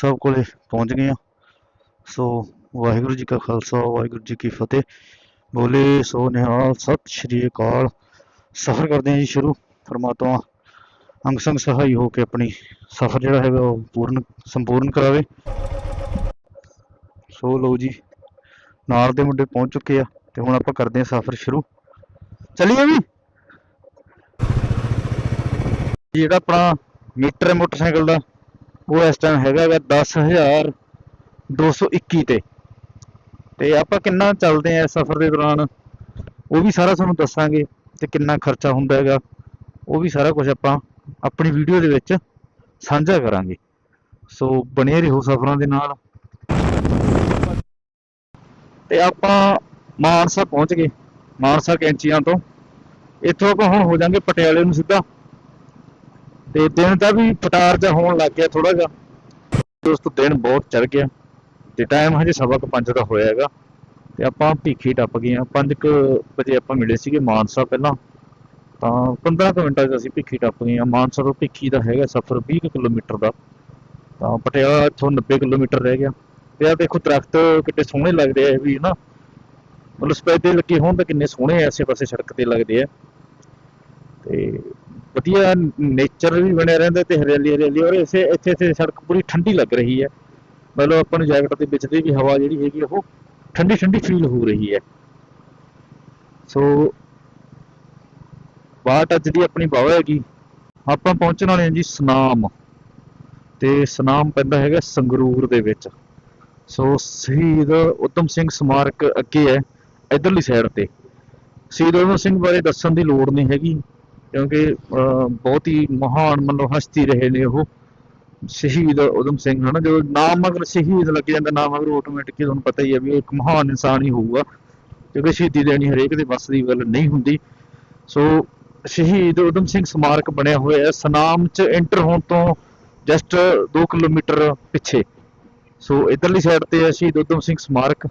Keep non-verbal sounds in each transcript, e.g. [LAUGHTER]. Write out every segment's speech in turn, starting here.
ਸਾਹਿਬ ਕੋਲੇ ਪਹੁੰਚ ਗਏ ਆ ਸੋ ਵਾਹਿਗੁਰੂ ਜੀ ਕਾ ਖਾਲਸਾ, ਵਾਹਿਗੁਰੂ ਜੀ ਕੀ ਫਤਿਹ। ਬੋਲੇ ਸੋ ਨਿਹਾਲ, ਸਤਿ ਸ਼੍ਰੀ ਅਕਾਲ। ਸਫ਼ਰ ਕਰਦੇ ਹਾਂ ਜੀ ਸ਼ੁਰੂ। ਪਰਮਾਤਮਾ ਅੰਗ ਸੰਗ ਸਹਾਈ ਹੋ ਕੇ ਆਪਣੀ ਸਫ਼ਰ ਜਿਹੜਾ ਹੈਗਾ ਉਹ ਪੂਰਨ, ਸੰਪੂਰਨ ਕਰਾਵੇ। ਸੋ ਲਓ ਜੀ, ਨਾਲ ਦੇ ਮੁੰਡੇ ਪਹੁੰਚ ਚੁੱਕੇ ਆ ਤੇ ਹੁਣ ਆਪਾਂ ਕਰਦੇ ਹਾਂ ਸਫ਼ਰ ਸ਼ੁਰੂ। ਚੱਲੀਏ ਵੀ? ਜਿਹੜਾ ਆਪਣਾ ਮੀਟਰ ਹੈ ਮੋਟਰਸਾਈਕਲ ਦਾ ਉਹ ਇਸ ਟਾਈਮ ਹੈਗਾ ਗਾ 10221 ਤੇ। ਤੇ ਆਪਾਂ ਕਿੰਨਾ ਚੱਲਦੇ ਆ ਇਸ ਸਫ਼ਰ ਦੇ ਦੌਰਾਨ, ਉਹ ਵੀ ਸਾਰਾ ਤੁਹਾਨੂੰ ਦੱਸਾਂਗੇ ਤੇ ਕਿੰਨਾ ਖਰਚਾ ਹੁੰਦਾ ਹੈਗਾ। ਉਹ ਵੀ ਸਾਰਾ ਕੁਝ ਆਪਾਂ ਆਪਣੀ ਵੀਡੀਓ ਦੇ ਵਿੱਚ ਸਾਂਝਾ ਕਰਾਂਗੇ। ਸੋ ਬਣੇ ਰਹੋ ਸਫ਼ਰਾਂ ਦੇ ਨਾਲ। ਤੇ ਆਪਾਂ ਮਾਨਸਾ ਪਹੁੰਚ ਗਏ। ਮਾਨਸਾ ਕੈਂਚੀਆਂ ਤੋਂ। ਇੱਥੋਂ ਆਪਾਂ ਹੁਣ ਹੋ ਜਾਾਂਗੇ ਪਟਿਆਲੇ ਨੂੰ ਸਿੱਧਾ। ਤੇ ਦਿਨ ਦਾ ਵੀ ਪਟਾਰ ਜਿਹਾ ਹੋਣ ਲੱਗ ਗਿਆ ਥੋੜਾ ਜਿਹਾ। ਦੋਸਤੋ ਦਿਨ ਬਹੁਤ ਚੜ ਗਿਆ। ਤੇ ਟਾਈਮ ਹਜੇ ਸਵਾ ਕੁ ਪੰਜ ਦਾ ਹੋਇਆ ਹੈਗਾ। ਤੇ ਆਪਾਂ ਭੀਖੀ ਟੱਪ ਗਏ ਆ 5 ਵਜੇ ਆਪਾਂ ਮਿਲੇ ਸੀਗੇ ਮਾਨਸਾ ਪਹਿਲਾਂ। ਤਾਂ 15 ਕੁ ਮਿੰਟਾਂ 'ਚ ਅਸੀਂ ਭੀਖੀ ਟੱਪ ਗਏ ਆ ਮਾਨਸਾ ਤੋਂ ਭੀਖੀ ਦਾ ਹੈਗਾ ਸਫ਼ਰ 20 ਕੁ ਕਿਲੋਮੀਟਰ ਦਾ। ਤਾਂ ਪਟਿਆਲਾ ਇੱਥੋਂ 90 ਕਿਲੋਮੀਟਰ ਰਹਿ ਗਿਆ। ਤੇ ਆ ਦੇਖੋ ਦਰਖਤ ਕਿੱਡੇ ਸੋਹਣੇ ਲੱਗਦੇ ਆ ਇਹ ਵੀ ਨਾ ਮਤਲਬ ਸਪੈਦੇ ਲੱਗੇ ਹੋਣ ਤਾਂ ਕਿੰਨੇ ਸੋਹਣੇ ਐਸੇ ਪਾਸੇ ਸੜਕ ਤੇ ਲੱਗਦੇ ਆ। ਤੇ ਵਧੀਆ ਨੇਚਰ ਵੀ ਬਣਿਆ ਰਹਿੰਦਾ ਤੇ ਹਰਿਆਲੀ ਹਰਿਆਲੀ, ਔਰ ਇਸੇ ਇੱਥੇ ਇੱਥੇ ਸੜਕ ਪੂਰੀ ਠੰਡੀ ਲੱਗ ਰਹੀ ਹੈ। ਮਤਲਬ ਆਪਾਂ ਨੂੰ ਜੈਕਟ ਦੇ ਵਿੱਚ ਦੀ ਵੀ ਹਵਾ ਜਿਹੜੀ ਹੈਗੀ ਉਹ ਠੰਡੀ ਠੰਡੀ ਫੀਲ ਹੋ ਰਹੀ ਹੈ। ਸੋ ਬਾਟ ਅੱਜ ਦੀ ਆਪਣੀ ਬਾਵਾ ਹੈਗੀ। ਆਪਾਂ ਪਹੁੰਚਣ ਵਾਲੇ ਹਾਂ ਜੀ ਸਨਾਮ। ਤੇ ਸਨਾਮ ਪੈਂਦਾ ਹੈਗਾ ਸੰਗਰੂਰ ਦੇ ਵਿੱਚ। ਸੋ ਸ਼ਹੀਦ ਉਤਮ ਸਿੰਘ ਸਮਾਰਕ ਅੱਗੇ ਹੈ, ਇਧਰਲੀ ਸਾਈਡ ਤੇ। ਸ਼ਹੀਦ ਉਤਮ ਸਿੰਘ ਬਾਰੇ ਦੱਸਣ ਦੀ ਲੋੜ ਨਹੀਂ ਹੈਗੀ। ਕਿਉਂਕਿ ਬਹੁਤ ਹੀ ਮਹਾਨ ਮਤਲਬ ਹਸਤੀ ਰਹੇ ਨੇ ਉਹ। ਸ਼ਹੀਦ ਉਦਮ ਸਿੰਘ, ਹਨਾ? ਜਦੋਂ ਨਾਮ ਮਗਰ ਸ਼ਹੀਦ ਲੱਗ ਜਾਂਦਾ, ਨਾਮ ਮਗਰ ਆਟੋਮੈਟਿਕਲੀ ਤੁਹਾਨੂੰ ਪਤਾ ਹੀ ਹੈ ਵੀ ਉਹ ਇੱਕ ਮਹਾਨ ਇਨਸਾਨ ਹੀ ਹੋਊਗਾ। ਕਿਉਂਕਿ ਸ਼ਹੀਦੀ ਦੇਣੀ ਹਰੇਕ ਦੇ ਵੱਸ ਦੀ ਗੱਲ ਨਹੀਂ ਹੁੰਦੀ। ਸੋ, ਸ਼ਹੀਦ ਉਦਮ ਸਿੰਘ ਸਮਾਰਕ ਬਣਿਆ ਹੋਇਆ ਹੈ। ਸਨਾਮ ਚ ਐਂਟਰ ਹੋਣ ਤੋਂ ਜਸਟ 2 ਕਿਲੋਮੀਟਰ ਪਿੱਛੇ। ਸੋ, ਇਧਰਲੀ ਸਾਈਡ ਤੇ ਹੈ ਸ਼ਹੀਦ ਉਦਮ ਸਿੰਘ ਸਮਾਰਕ।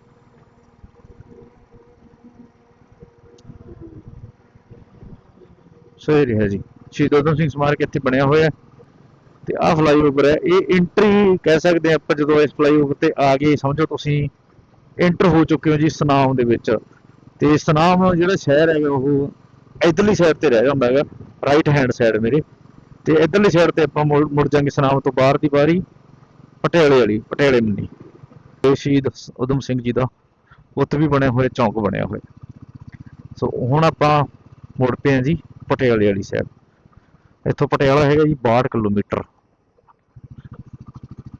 ਸੋ ਰਿਹਾ ਜੀ। ਸ਼ਹੀਦ ਉਦਮ ਸਿੰਘ ਸਮਾਰਕ ਇੱਥੇ ਬਣਿਆ ਹੋਇਆ ਤੇ ਆਹ ਫਲਾਈਓਵਰ ਹੈ। ਇਹ ਐਂਟਰੀ ਕਹਿ ਸਕਦੇ ਆਪਾਂ ਜਦੋਂ ਇਸ ਫਲਾਈਓਵਰ ਤੇ ਆ ਗਏ, ਸਮਝੋ ਤੁਸੀਂ ਐਂਟਰ ਹੋ ਚੁੱਕੇ ਹੋ ਜੀ ਸਨਾਮ ਦੇ ਵਿੱਚ। ਤੇ ਸਨਾਮ ਜਿਹੜਾ ਸ਼ਹਿਰ ਹੈਗਾ, ਉਹ ਇਧਰਲੀ ਸਾਈਡ ਤੇ ਰਹਿ ਜਾਂਦਾ ਹੈਗਾ। ਰਾਈਟ ਹੈਂਡ ਸਾਈਡ ਮੇਰੇ। ਤੇ ਇਧਰਲੀ ਸਾਈਡ ਤੇ ਆਪਾਂ ਮੁੜ ਮੁੜ ਜਾਾਂਗੇ ਸਨਾਮ ਤੋਂ ਬਾਹਰ ਦੀ ਬਾਰੀ ਪਟਿਆਲੇ ਵਾਲੀ, ਪਟਿਆਲੇ ਮੰਡੀ। ਤੇ ਸ਼ਹੀਦ ਉਦਮ ਸਿੰਘ ਜੀ ਦਾ ਉੱਥੇ ਵੀ ਬਣਿਆ ਹੋਇਆ, ਚੌਂਕ ਬਣਿਆ ਹੋਇਆ। ਸੋ ਹੁਣ ਆਪਾਂ ਮੁੜ ਪਏ ਹਾਂ ਜੀ। ਪਟਿਆਲੇ ਵਾਲੀ ਸਾਈਡ ਇੱਥੋਂ ਪਟਿਆਲਾ ਹੈਗਾ ਜੀ 62 ਕਿਲੋਮੀਟਰ।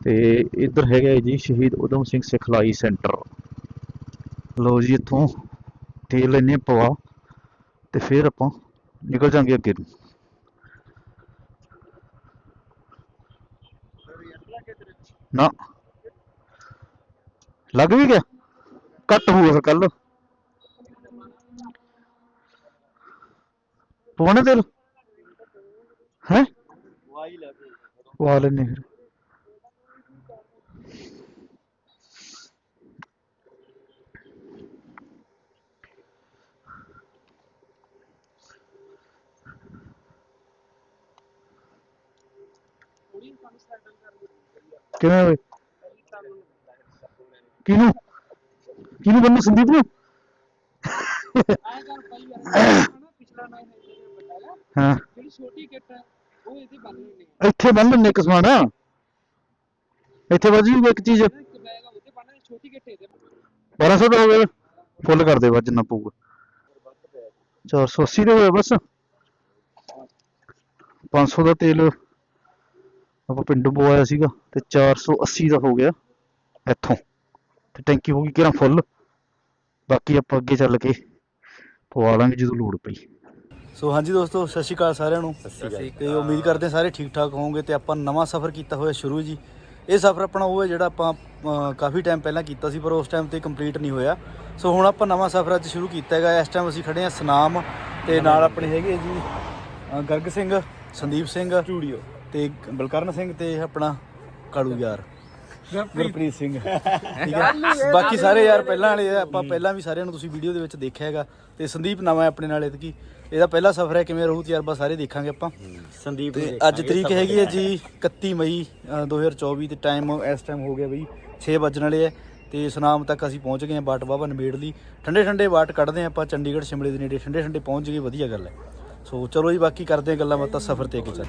ਤੇ ਇੱਧਰ ਹੈਗਾ ਜੀ ਸ਼ਹੀਦ ਉਦਮ ਸਿੰਘ ਸਿਖਲਾਈ ਸੈਂਟਰ। ਲਓ ਜੀ ਇੱਥੋਂ ਤੇਲ ਲੈਨੇ ਪਵਾ ਤੇ ਫਿਰ ਆਪਾਂ ਨਿਕਲ ਜਾਾਂਗੇ ਅੱਗੇ ਨੂੰ। ਨਾ। ਲੱਗ ਵੀ ਗਿਆ? ਕੱਟ ਹੋਊਗਾ ਫਿਰ ਕੱਲ ਪਵਾਉਣਾ ਤੇਲ ਹੈ? ਪਵਾ ਲੈਨੇ ਫਿਰ। ਕਿਵੇਂ ਹੋਏ? ਕਿਹਨੂੰ? ਕਿਹਨੂੰ ਬੰਨੂ ਸੰਦੀਪ ਨੂੰ ਹਾਂ ਜਿਹੜੀ ਛੋਟੀ ਕਿੱਟ ਹੈ ਉਹ ਇਹਦੇ ਬੰਨ ਲੈਣੀ ਇੱਥੇ ਬੰਨ ਲੈਣੇ ਇੱਕ ਸਮਾਨ? ਇੱਥੇ ਵੱਜ ਜੂਗਾ ਇੱਕ ਚੀਜ਼। ਇੱਕ ਬੈਗ ਉਹਦੇ ਬੰਨ ਛੋਟੀ ਕਿੱਟ ਇਹਦੇ 1200 ਦਾ ਹੋ ਗਿਆ। ਫੁੱਲ ਕਰ ਦੇ ਵੱਜ ਜਿੰਨਾ ਪਊਗਾ। 480 ਦੇ ਹੋਇਆ ਬਸ। 500 ਦਾ ਤੇਲ। ਆਪਾਂ ਪਿੰਡੋਂ ਪਵਾਇਆ ਸੀਗਾ ਤੇ 480 ਦਾ ਹੋ ਗਿਆ। ਇੱਥੋਂ। ਤੇ ਟੈਂਕੀ ਹੋ ਗਈ ਕਿਹੜਾ ਫੁੱਲ। ਬਾਕੀ ਆਪਾਂ ਅੱਗੇ ਚੱਲ ਕੇ ਪਵਾ ਲਾਂਗੇ ਜਦੋਂ ਲੋੜ ਪਈ। ਸੋ ਹਾਂਜੀ ਦੋਸਤੋ ਸਤਿ ਸ਼੍ਰੀ ਅਕਾਲ ਸਾਰਿਆਂ ਨੂੰ। ਤੇ ਉਮੀਦ ਕਰਦੇ ਹਾਂ ਸਾਰੇ ਠੀਕ ਠਾਕ ਹੋਵੋਗੇ ਤੇ ਆਪਾਂ ਨਵਾਂ ਸਫ਼ਰ ਕੀਤਾ ਹੋਇਆ ਸ਼ੁਰੂ ਜੀ। ਇਹ ਸਫ਼ਰ ਆਪਣਾ ਉਹ ਹੈ ਜਿਹੜਾ ਆਪਾਂ ਕਾਫੀ ਟਾਈਮ ਪਹਿਲਾਂ ਕੀਤਾ ਸੀ ਪਰ ਉਸ ਟਾਈਮ ਤੇ ਕੰਪਲੀਟ ਨਹੀਂ ਹੋਇਆ। ਸੋ ਹੁਣ ਆਪਾਂ ਨਵਾਂ ਸਫ਼ਰ ਅੱਜ ਸ਼ੁਰੂ ਕੀਤਾ ਹੈਗਾ। ਇਸ ਟਾਈਮ ਅਸੀਂ ਖੜੇ ਹਾਂ ਸਨਾਮ ਤੇ ਨਾਲ ਆਪਣੇ ਹੈਗੇ ਜੀ ਗਰਗ ਸਿੰਘ ਸੰਦੀਪ ਸਿੰਘ ਸਟੂਡੀਓ ਤੇ ਬਲਕਰਨ ਸਿੰਘ ਤੇ ਆਪਣਾ ਕਾਲੂ ਯਾਰ ਗੁਰਪ੍ਰੀਤ। ਸਿੰਘ। [LAUGHS] ਠੀਕ ਹੈ। ਬਾਕੀ ਸਾਰੇ ਯਾਰ ਪਹਿਲਾਂ ਵਾਲੇ ਆ ਆਪਾਂ ਪਹਿਲਾਂ ਵੀ ਸਾਰਿਆਂ ਨੂੰ ਤੁਸੀਂ ਵੀਡੀਓ ਦੇ ਵਿੱਚ ਦੇਖਿਆ ਹੈਗਾ। ਤੇ ਸੰਦੀਪ ਨਵਾਂ ਹੈ ਆਪਣੇ ਨਾਲ ਇਤਕੀ ਇਹਦਾ ਪਹਿਲਾ ਸਫ਼ਰ ਹੈ ਕਿਵੇਂ ਰਹੂ ਤਜਰਬਾ ਸਾਰੇ ਦੇਖਾਂਗੇ ਆਪਾਂ। ਸੰਦੀਪ ਤੇ ਅੱਜ ਤਰੀਕ ਹੈਗੀ ਹੈ ਜੀ 31 ਮਈ ਅ, 2024 ਤੇ ਟਾਈਮ ਇਸ ਟਾਈਮ ਹੋ ਗਿਆ ਬਈ 6 ਵੱਜਣ ਵਾਲੇ ਆ ਤੇ ਸੁਨਾਮ ਤੱਕ ਅਸੀਂ ਪਹੁੰਚ ਗਏ ਹਾਂ ਬਾਟ ਬਾਬਾ ਨਵੇੜ ਲਈ। ਠੰਡੇ ਠੰਡੇ ਬਾਟ ਕੱਢਦੇ ਹਾਂ ਆਪਾਂ ਚੰਡੀਗੜ੍ਹ ਸ਼ਿਮਲੇ ਦੇ ਨੇੜੇ ਠੰਡੇ ਠੰਡੇ ਪਹੁੰਚ ਗਏ ਵਧੀਆ ਗੱਲ ਹੈ। ਸੋ ਚਲੋ ਜੀ ਬਾਕੀ ਕਰਦੇ ਹਾਂ ਗੱਲਾਂ ਬਾਤਾਂ ਸਫ਼ਰ ਤੇ ਅੱਗੇ ਚੱਲ।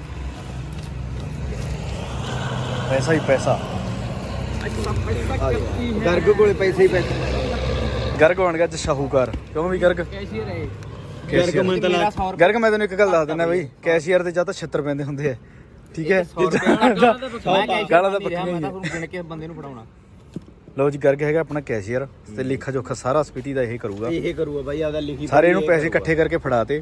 ਪੈਸਾ ਹੀ ਪੈਸਾ। ਗਰਗ ਕੋਲੇ ਪੈਸੇ ਹੀ ਪੈਸੇ। ਗਰਗ ਬਣ ਗਿਆ ਅੱਜ ਸ਼ਾਹੂਕਾਰ। ਕਿਉਂ ਵੀ ਗਰਗ? ਕੈਸ਼ੀਅਰ ਹੈ ਗਰਗ ਮੈਨੂੰ ਤਾਂ ਲੱਗ ਗਰਗ ਮੈਂ ਤੈਨੂੰ ਇੱਕ ਗੱਲ ਦੱਸ ਦਿੰਦਾ ਬਈ ਕੈਸ਼ੀਅਰ ਤੇ ਜਾਂ ਤਾਂ 76 ਪੈਂਦੇ ਹੁੰਦੇ ਆ। ਠੀਕ ਹੈ? ਗਾਲਾਂ ਦਾ ਪੱਕੀਆਂ ਹੀ ਹੈ ਗਿਣ ਕੇ ਬੰਦੇ ਨੂੰ ਫੜਾਉਣਾ। ਲਓ ਜੀ ਗਰਗ ਹੈਗਾ ਆਪਣਾ ਕੈਸ਼ੀਅਰ ਤੇ ਲੇਖਾ ਜੋਖਾ ਸਾਰਾ ਸਪੀਟੀ ਦਾ ਇਹ ਕਰੂਗਾ। ਇਹ ਕਰੂਗਾ ਬਾਈ ਆਪਦਾ ਲਿਖੀ ਸਾਰੇ ਇਹਨੂੰ ਪੈਸੇ ਇਕੱਠੇ ਕਰਕੇ ਫੜਾਤੇ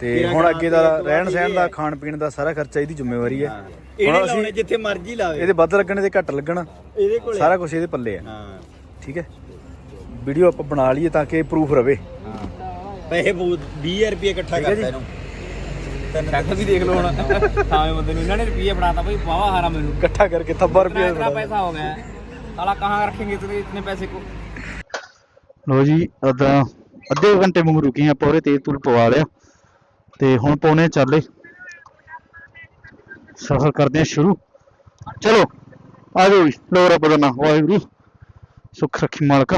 ਤੇ। ਹੁਣ ਅੱਗੇ ਦਾ ਰਹਿਣ ਸਹਿਣ ਦਾ ਖਾਣ ਪੀਣ ਦਾ ਸਾਰਾ ਖਰਚਾ ਇਹਦੀ ਜ਼ਿੰਮੇਵਾਰੀ ਹੈ। ਹੁਣ ਲਾਉਣੇ ਅਸੀਂ ਜਿੱਥੇ ਮਰਜ਼ੀ ਲਾਵੇ। ਇਹਦੇ ਵੱਧ ਲੱਗਣ ਤੇ ਘੱਟ ਲੱਗਣ। ਇਹਦੇ ਕੋਲੇ। ਸਾਰਾ ਕੁਝ ਇਹਦੇ ਪੱਲੇ ਹੈ ਹਾਂ। ਠੀਕ ਹੈ? ਵੀਡੀਓ ਆਪਾਂ ਬਣਾ ਲਈਏ ਤਾਂ ਕਿ ਪ੍ਰੂਫ ਰਵੇ। ਪੈਸੇ 20000 ਰੁਪਏ ਇਕੱਠਾ ਕਰਤਾ ਇਹਨੂੰ। ਡਾਕਟਰ ਵੀ ਦੇਖ ਲਓ ਹੁਣ। [LAUGHS] ਸਾਵੇਂ ਬੰਦੇ ਨੂੰ। ਇਹਨਾਂ ਨੇ ਰੁਪਏ ਫੜਾਤਾ ਭਾਈ ਵਾਵਾ ਹਾਰਾ ਮੈਨੂੰ। ਇਕੱਠਾ ਕਰਕੇ ਥੱਬਾ ਰੁਪਏ ਇਤਨਾ ਪੈਸਾ ਹੋ ਗਿਆ। ਸਾਲਾ ਕਹਾਂ ਰੱਖेंगे ਇਤਨੇ ਇਤਨੇ ਪੈਸੇ ਕੋ ਲੋ ਜੀ ਅਦਾਂ ਅੱਧੇ ਘੰਟੇ ਵਾਂਗ ਰੁਕੇ ਆ ਪੂਰੇ ਤੇਜ਼ ਤੁਰ ਪਵਾ ਲਿਆ। ਤੇ ਹੁਣ ਪੌਣੇ ਚੱਲੇ ਸਫ਼ਰ ਕਰਦੇ ਆ ਸ਼ੁਰੂ। ਚਲੋ ਆ ਜਾਓ ਲੋਰਾ ਬਦਨਾ ਵਾਹਿਗੁਰੂ। ਸੁੱਖ ਰੱਖੀ ਮਾਲਕਾ।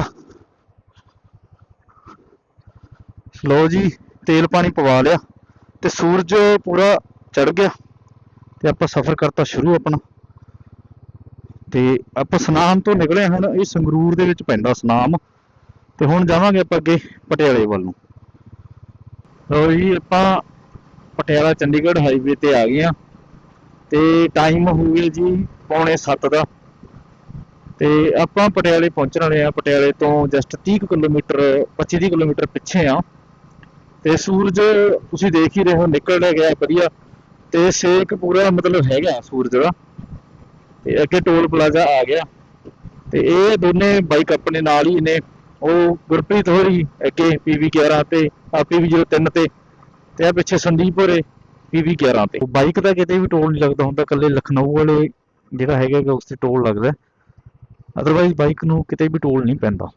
ਲਓ ਜੀ, ਤੇਲ ਪਾਣੀ ਪਵਾ ਲਿਆ ਤੇ ਸੂਰਜ ਪੂਰਾ ਚੜ ਗਿਆ ਤੇ ਆਪਾਂ ਸਫ਼ਰ ਕਰਤਾ ਸ਼ੁਰੂ ਆਪਣਾ। ਤੇ ਆਪਾਂ ਸਨਾਮ ਤੋਂ ਨਿਕਲੇ ਹੁਣ ਇਹ ਸੰਗਰੂਰ ਦੇ ਵਿੱਚ ਪੈਂਦਾ ਸਨਾਮ। ਤੇ ਹੁਣ ਜਾਵਾਂਗੇ ਆਪਾਂ ਅੱਗੇ ਪਟਿਆਲੇ ਵੱਲ ਨੂੰ। ਲੋ ਜੀ, ਆਪਾਂ ਪਟਿਆਲਾ ਚੰਡੀਗੜ੍ਹ ਹਾਈਵੇ ਤੇ ਆ ਗਏ ਆ ਤੇ ਟਾਈਮ ਹੋ ਗਿਆ ਜੀ ਪੌਣੇ 7 ਦਾ। ਤੇ ਆਪਾਂ ਪਟਿਆਲੇ ਪਹੁੰਚਣ ਵਾਲੇ ਆ ਪਟਿਆਲੇ ਤੋਂ ਜਸਟ 30 ਕੁ ਕਿਲੋਮੀਟਰ 25 30 ਕਿਲੋਮੀਟਰ ਪਿੱਛੇ ਆ ਤੇ ਸੂਰਜ ਤੁਸੀਂ ਦੇਖ ਹੀ ਰਹੇ ਹੋ ਨਿਕਲ ਗਿਆ, ਵਧੀਆ। ਤੇ ਸੇਕ ਪੂਰਾ ਮਤਲਬ ਹੈਗਾ ਸੂਰਜ ਦਾ। ਤੇ ਅੱਗੇ ਟੋਲ ਪਲਾਜ਼ਾ ਆ ਗਿਆ। ਤੇ ਇਹ ਦੋਨੇ ਬਾਈਕ ਆਪਣੇ ਨਾਲ ਹੀ ਨੇ। ਉਹ ਗੁਰਪ੍ਰੀਤ ਹੋਰੀ ਅੱਗੇ ਪੀਵੀ 11 ਤੇ ਆ ਪੀਵੀ 03 ਤੇ। ਤੇ ਆ ਪਿੱਛੇ ਸੰਦੀਪ ਹੋਰੇ ਪੀਵੀ 11 ਤੇ। ਬਾਈਕ ਦਾ ਕਿਤੇ ਵੀ ਟੋਲ ਨਹੀਂ ਲੱਗਦਾ ਹੁੰਦਾ ਕੱਲੇ ਲਖਨਊ ਵਾਲੇ ਜਿਹੜਾ ਹੈਗਾ ਗਾ, ਉਸ ਤੇ ਟੋਲ ਲੱਗਦਾ। ਅਦਰਵਾਈਜ਼ ਬਾਈਕ ਨੂੰ ਕਿਤੇ ਵੀ ਟੋਲ ਨਹੀਂ ਪੈਂਦਾ।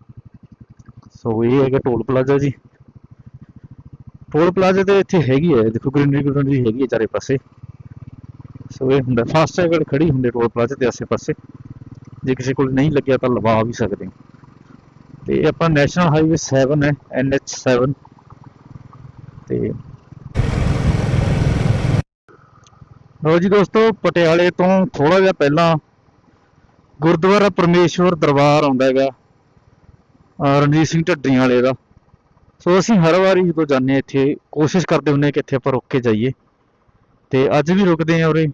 ਸੋ ਇਹ ਹੈਗਾ ਟੋਲ ਪਲਾਜ਼ਾ ਜੀ। ਟੋਲ ਪਲਾਜ਼ੇ ਤੇ ਇੱਥੇ ਹੈਗੀ ਹੈ, ਦੇਖੋ ਗ੍ਰੀਨਰੀ ਗ੍ਰੀਨਰੀ ਹੈਗੀ ਹੈ ਚਾਰੇ ਪਾਸੇ। ਸੋ ਇਹ ਹੁੰਦਾ ਫਾਸਟ ਟੈਗ ਖੜੀ ਹੁੰਦੇ ਟੋਲ ਪਲਾਜ਼ੇ ਦੇ ਆਸੇ ਪਾਸੇ। ਜੇ ਕਿਸੇ ਕੋਲ ਨਹੀਂ ਲੱਗਿਆ ਤਾਂ ਲਵਾ ਵੀ ਸਕਦੇ ਤੇ ਆਪਾਂ ਨੈਸ਼ਨਲ ਹਾਈਵੇ 7 ਹੈ NH7 ਤੇ ਲੋ ਜੀ ਦੋਸਤੋ, ਪਟਿਆਲੇ ਤੋਂ ਥੋੜਾ ਜਿਹਾ ਪਹਿਲਾਂ ਗੁਰਦੁਆਰਾ ਪਰਮੇਸ਼ਵਰ ਦਰਬਾਰ ਆਉਂਦਾ ਹੈਗਾ ਰਣਜੀਤ ਸਿੰਘ ਢੱਡਰੀਆਂ ਵਾਲੇ ਦਾ। ਸੋ ਅਸੀਂ ਹਰ ਵਾਰੀ ਜਦੋਂ ਜਾਂਦੇ ਹਾਂ ਇੱਥੇ, ਕੋਸ਼ਿਸ਼ ਕਰਦੇ ਹੁੰਦੇ ਹਾਂ ਕਿ ਇੱਥੇ ਆਪਾਂ ਰੁਕ ਕੇ ਜਾਈਏ। ਤੇ ਅੱਜ ਵੀ ਰੁਕਦੇ ਹਾਂ ਉਰੇ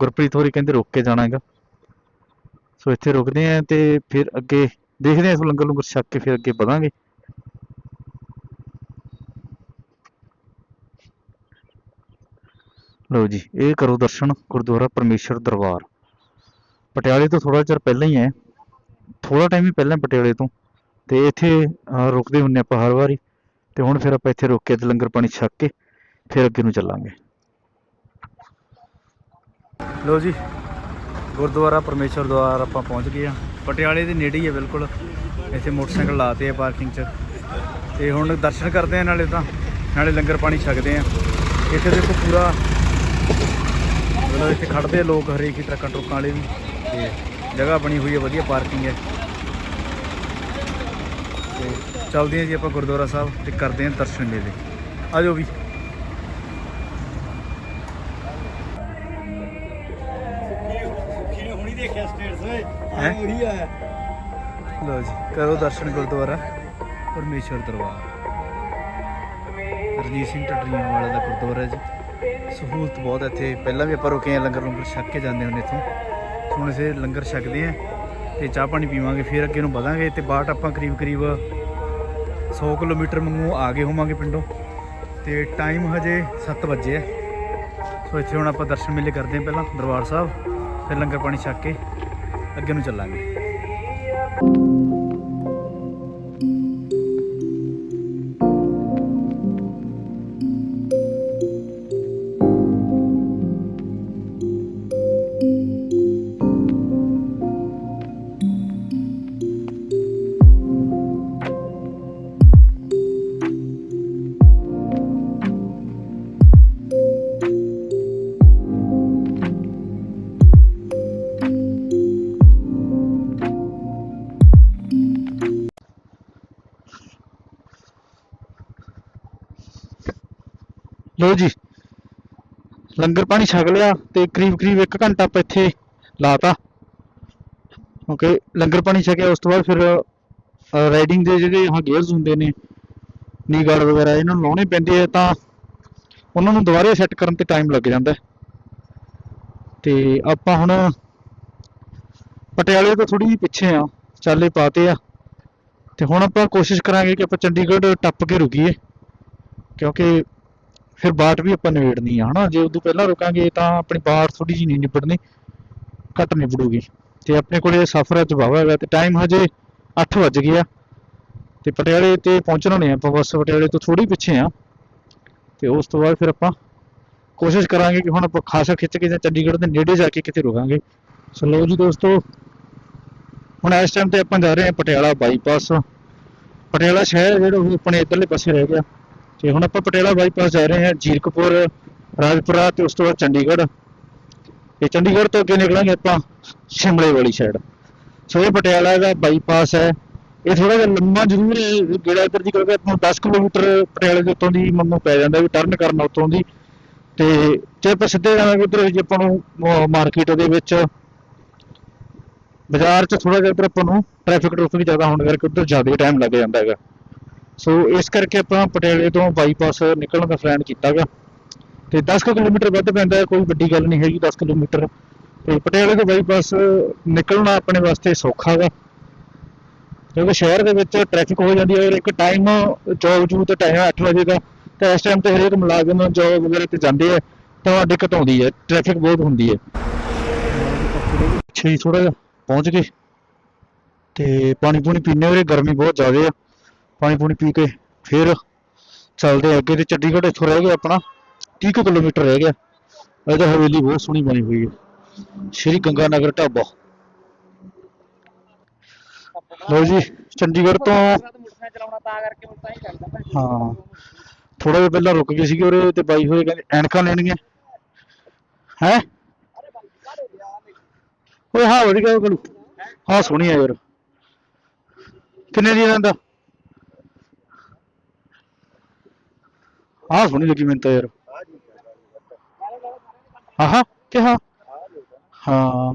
ਗੁਰਪ੍ਰੀਤ ਹੋਰੀ ਕਹਿੰਦੇ ਰੁਕ ਕੇ ਜਾਣਾ ਹੈਗਾ। ਸੋ ਇੱਥੇ ਰੁਕਦੇ ਆਂ ਤੇ ਫਿਰ ਅੱਗੇ ਦੇਖਦੇ ਆਂ ਇਸ ਲੰਗਰ ਲੰਗਰ ਛੱਕ ਕੇ ਫਿਰ ਅੱਗੇ ਵਧਾਂਗੇ। ਲਓ ਜੀ, ਇਹ ਕਰੋ ਦਰਸ਼ਨ, ਗੁਰਦੁਆਰਾ ਪਰਮੇਸ਼ਰ ਦਰਬਾਰ। ਪਟਿਆਲੇ ਤੋਂ ਥੋੜਾ ਚਿਰ ਪਹਿਲਾਂ ਹੀ ਹੈ ਥੋੜਾ ਟਾਈਮ ਹੀ ਪਹਿਲਾਂ ਪਟਿਆਲੇ ਤੋਂ। ਤੇ ਇੱਥੇ ਅਹ, ਰੁਕਦੇ ਹੁੰਨੇ ਆਪਾਂ ਹਰ ਵਾਰੀ। ਤੇ ਹੁਣ ਫਿਰ ਆਪਾਂ ਇੱਥੇ ਰੁਕ ਕੇ ਤੇ ਲੰਗਰ ਪਾਣੀ ਛਕ ਕੇ ਫਿਰ ਅੱਗੇ ਨੂੰ ਚੱਲਾਂਗੇ। ਲਓ ਜੀ ਗੁਰਦੁਆਰਾ ਪਰਮੇਸ਼ਵਰ ਦਵਾਰ ਆਪਾਂ ਪਹੁੰਚ ਗਏ ਆ ਪਟਿਆਲੇ ਦੇ ਨੇੜੇ ਹੀ ਹੈ ਬਿਲਕੁਲ। ਇੱਥੇ ਮੋਟਰਸਾਈਕਲ ਲਾਤੇ ਆ ਪਾਰਕਿੰਗ 'ਚ। ਤੇ ਹੁਣ ਦਰਸ਼ਨ ਕਰਦੇ ਆ ਨਾਲੇ ਤਾਂ। ਨਾਲੇ ਲੰਗਰ ਪਾਣੀ ਛਕਦੇ ਆ ਇੱਥੇ ਦੇਖੋ ਪੂਰਾ ਮਤਲਬ ਇੱਥੇ ਖੜਦੇ ਆ ਲੋਕ ਹਰੇਕ ਹੀ ਟਰੱਕਾਂ ਟਰੁੱਕਾਂ ਵਾਲੇ ਵੀ। ਤੇ ਜਗ੍ਹਾ ਬਣੀ ਹੋਈ ਹੈ ਵਧੀਆ ਪਾਰਕਿੰਗ ਹੈ। ਚੱਲਦੇ ਹਾਂ ਜੀ ਆਪਾਂ ਗੁਰਦੁਆਰਾ ਸਾਹਿਬ ਤੇ ਕਰਦੇ ਹਾਂ ਦਰਸ਼ਨ ਮੇਲੇ। ਆਜੋ ਵੀ। ਹੁਣੀ ਦੇਖਿਆ ਆ ਲਓ ਜੀ, ਕਰੋ ਦਰਸ਼ਨ ਗੁਰਦੁਆਰਾ, ਪਰਮੇਸ਼ਵਰ ਦਰਬਾਰ। ਰਣਜੀਤ ਸਿੰਘ ਢੱਡਰੀਆਂ ਵਾਲਾ ਦਾ ਗੁਰਦੁਆਰਾ ਜੀ। ਸਹੂਲਤ ਬਹੁਤ ਇੱਥੇ। ਪਹਿਲਾਂ ਵੀ ਆਪਾਂ ਰੁਕੇ ਆ ਲੰਗਰ ਲੰਗਰ ਛਕ ਕੇ ਜਾਂਦੇ ਹੁੰਦੇ ਇੱਥੋਂ। ਹੁਣ ਅਸੀਂ ਲੰਗਰ ਛਕਦੇ ਆ ਤੇ ਚਾਹ ਪਾਣੀ ਪੀਵਾਂਗੇ, ਫਿਰ ਅੱਗੇ ਨੂੰ ਵਧਾਂਗੇ ਤੇ ਬਾਟ ਆਪਾਂ ਕਰੀਬ ਕਰੀਬ 100 ਕਿਲੋਮੀਟਰ ਮੰਗੂ ਆ ਗਏ ਹੋਵਾਂਗੇ ਪਿੰਡੋਂ। ਤੇ ਟਾਈਮ ਹਜੇ 7 ਵਜੇ ਹੈ ਸੋ ਇੱਥੇ ਹੁਣ ਆਪਾਂ ਦਰਸ਼ਨ ਮੇਲੇ ਕਰਦੇ ਹਾਂ ਪਹਿਲਾਂ, ਦਰਬਾਰ ਸਾਹਿਬ, ਫਿਰ ਲੰਗਰ ਪਾਣੀ ਛੱਕ ਕੇ ਅੱਗੇ ਨੂੰ ਚੱਲਾਂਗੇ। ਲੋ ਜੀ। ਲੰਗਰ ਪਾਣੀ ਛਕ ਲਿਆ ਤੇ ਕਰੀਬ ਕਰੀਬ 1 ਘੰਟਾ ਆਪਾਂ ਇੱਥੇ ਲਾਤਾ। ਓਕੇ ਲੰਗਰ ਪਾਣੀ ਛਕਿਆ, ਉਸ ਤੋਂ ਬਾਅਦ ਫਿਰ ਰਾਈਡਿੰਗ ਦੇ ਜਿਹੜੇ ਹਾਂ ਗੇਅਰਸ ਹੁੰਦੇ ਨੇ ਨੀ ਗਾਰਡ ਵਗੈਰਾ, ਇਹਨਾਂ ਨੂੰ ਲਾਉਣੇ ਪੈਂਦੇ ਆ ਤਾਂ ਉਹਨਾਂ ਨੂੰ ਦੁਬਾਰੇ ਸੈੱਟ ਕਰਨ ਤੇ ਟਾਈਮ ਲੱਗ ਜਾਂਦਾ। ਹੈ। ਤੇ ਆਪਾਂ ਹੁਣ ਪਟਿਆਲੇ ਤੋਂ ਥੋੜੀ ਜਿਹੀ ਪਿੱਛੇ ਆ, ਚਾਲੇ ਪਾਤੇ ਆ। ਤੇ ਹੁਣ ਆਪਾਂ ਕੋਸ਼ਿਸ਼ ਕਰਾਂਗੇ ਕਿ ਆਪਾਂ ਚੰਡੀਗੜ੍ਹ ਟੱਪ ਕੇ ਰੁਕੀਏ, ਕਿਉਂਕਿ ਫਿਰ ਬਾਟ ਵੀ ਆਪਾਂ ਨਿਬੇੜਨੀ ਆ, ਹਨਾ? ਜੇ ਉਦੋਂ ਪਹਿਲਾਂ ਰੁਕਾਂਗੇ ਤਾਂ ਆਪਣੀ ਬਾਟ ਥੋੜੀ ਜਿਹੀ ਨਹੀਂ ਨਿਬੜਨੀ, ਘੱਟ ਨਿਬੜੂਗੀ। ਤੇ ਆਪਣੇ ਕੋਲੇ ਸਫ਼ਰ ਅੱਜ ਵਾਹਵਾ ਹੈਗਾ ਤੇ ਟਾਈਮ ਹਜੇ 8 ਵੱਜ ਗਿਆ ਤੇ ਪਟਿਆਲੇ ਤੇ ਪਹੁੰਚਣਾ ਨਹੀਂ ਆਪਾਂ ਬਸ, ਪਟਿਆਲੇ ਤੋਂ ਥੋੜੀ ਪਿੱਛੇ ਆ। ਤੇ ਉਸ ਤੋਂ ਬਾਅਦ ਫਿਰ ਆਪਾਂ ਕੋਸ਼ਿਸ਼ ਕਰਾਂਗੇ ਕਿ ਹੁਣ ਆਪਾਂ ਖਾਸਾ ਖਿੱਚ ਕੇ ਜਾਂ ਚੰਡੀਗੜ੍ਹ ਦੇ ਨੇੜੇ ਜਾ ਕੇ ਕਿਤੇ ਰੁਕਾਂਗੇ। ਸੋ ਲਓ ਜੀ ਦੋਸਤੋ, ਹੁਣ ਇਸ ਟਾਈਮ ਤੇ ਆਪਾਂ ਜਾ ਰਹੇ ਹਾਂ ਪਟਿਆਲਾ ਬਾਈਪਾਸ ਪਟਿਆਲਾ ਸ਼ਹਿਰ ਜਿਹੜਾ ਉਹ ਆਪਣੇ ਇਧਰਲੇ ਪਾਸੇ ਰਹਿ ਗਿਆ। ਤੇ ਹੁਣ ਆਪਾਂ ਪਟਿਆਲਾ ਬਾਈਪਾਸ ਜਾ ਰਹੇ ਹਾਂ ਜੀਰਕਪੁਰ, ਰਾਜਪੁਰਾ ਤੇ ਉਸ ਤੋਂ ਬਾਅਦ ਚੰਡੀਗੜ੍ਹ। ਤੇ ਚੰਡੀਗੜ੍ਹ ਤੋਂ ਅੱਗੇ ਨਿਕਲਾਂਗੇ ਆਪਾਂ ਸ਼ਿਮਲੇ ਵਾਲੀ ਸਾਈਡ ਸੋ ਇਹ ਪਟਿਆਲਾ ਦਾ ਬਾਈਪਾਸ ਹੈ। ਇਹ ਥੋੜਾ ਜਿਹਾ ਲੰਮਾ ਜ਼ਰੂਰ ਹੈ, ਜਿਹੜਾ ਇੱਧਰ ਦੀ ਕਰਕੇ ਆਪਾਂ ਨੂੰ 10 ਕਿਲੋਮੀਟਰ ਪਟਿਆਲੇ ਦੇ ਉੱਤੋਂ ਦੀ ਮੰਨੂ ਪੈ ਜਾਂਦਾ ਵੀ ਟਰਨ ਕਰਨਾ ਉੱਤੋਂ ਦੀ। ਤੇ ਜੇ ਆਪਾਂ ਸਿੱਧੇ ਜਾਵਾਂਗੇ ਉੱਧਰ, ਜੇ ਆਪਾਂ ਨੂੰ ਮਾਰਕੀਟ ਦੇ ਵਿੱਚ, ਬਾਜ਼ਾਰ 'ਚ ਥੋੜਾ ਜਿਹਾ ਇੱਧਰ ਆਪਾਂ ਨੂੰ ਟ੍ਰੈਫਿਕ ਟਰੂਫਿਕ ਜ਼ਿਆਦਾ ਹੋਣ ਕਰਕੇ ਉੱਧਰ ਜ਼ਿਆਦਾ ਟਾਈਮ ਲੱਗ ਜਾਂਦਾ ਹੈਗਾ। ਸੋ ਇਸ ਕਰਕੇ ਆਪਾਂ ਪਟਿਆਲੇ ਤੋਂ ਬਾਈਪਾਸ ਨਿਕਲਣ ਦਾ ਪਲਾਨ ਕੀਤਾਗਾ ਤੇ 10 ਕਿਲੋਮੀਟਰ ਵੱਧ ਪੈਂਦਾ ਕੋਈ ਵੱਡੀ ਗੱਲ ਨਹੀਂ ਹੈਗੀ 10 ਕਿਲੋਮੀਟਰ। ਤੇ ਪਟਿਆਲੇ ਤੋਂ ਬਾਈਪਾਸ ਨਿਕਲਣਾ ਆਪਣੇ ਵਾਸਤੇ ਸੌਖਾ ਗਾ। ਕਿਉਂਕਿ ਸ਼ਹਿਰ ਦੇ ਵਿੱਚ ਟ੍ਰੈਫਿਕ ਹੋ ਜਾਂਦੀ ਹੈ ਔਰ ਇੱਕ ਟਾਈਮ ਜੋਬ ਜੂ ਤੇ ਟਾਈਮ 8 ਵਜੇ ਦਾ। ਤੇ ਇਸ ਟਾਈਮ ਤੇ ਹਰੇਕ ਮੁਲਾਜ਼ਮ ਜੋਬ ਵਗੈਰਾ ਤੇ ਜਾਂਦੇ ਆ, ਤਾਂ ਦਿੱਕਤ ਆਉਂਦੀ ਹੈ ਟ੍ਰੈਫਿਕ ਬਹੁਤ ਹੁੰਦੀ ਹੈ। ਛੇ ਥੋੜਾ ਜਿਹਾ ਪਹੁੰਚ ਗਏ। ਤੇ ਪਾਣੀ ਪੂਣੀ ਪੀਣੇ ਉਰੇ ਗਰਮੀ ਬਹੁਤ ਜ਼ਿਆਦਾ ਆ। ਪਾਣੀ ਪੂਣੀ ਪੀ ਕੇ ਫਿਰ ਚੱਲਦੇ ਅੱਗੇ ਤੇ ਚੰਡੀਗੜ੍ਹ ਇੱਥੋਂ ਰਹਿ ਗਿਆ ਆਪਣਾ 30 ਕਿਲੋਮੀਟਰ ਰਹਿ ਗਿਆ। ਇਹਦਾ ਹਵੇਲੀ ਬਹੁਤ ਸੋਹਣੀ ਬਣੀ ਹੋਈ ਹੈ। ਸ਼੍ਰੀ ਗੰਗਾ ਨਗਰ ਢਾਬਾ। ਲੋ ਜੀ, ਚੰਡੀਗੜ੍ਹ ਤੋਂ ਹਾਂ ਥੋੜਾ ਜਿਹਾ ਪਹਿਲਾਂ ਰੁਕ ਗਏ ਸੀਗੇ ਉਰੇ ਤੇ ਬਾਈ ਹੋਏ ਕਹਿੰਦੇ, ਐਨਕਾਂ ਲੈਣੀਆਂ ਹੈ? ਓਏ, ਹਾਂ, ਵਧੀਆ, ਉਹ ਹਾਂ ਸੋਹਣੀ ਆ ਯਾਰ। ਕਿੰਨੇ ਦੀ ਲੈਂਦਾ? ਹਾਂ ਸੋਹਣੀ ਲੱਗੀ ਮੈਨੂੰ ਤਾਂ ਯਾਰ ਆਹਾ ਕਿ ਹਾਂ। ਹਾਂ।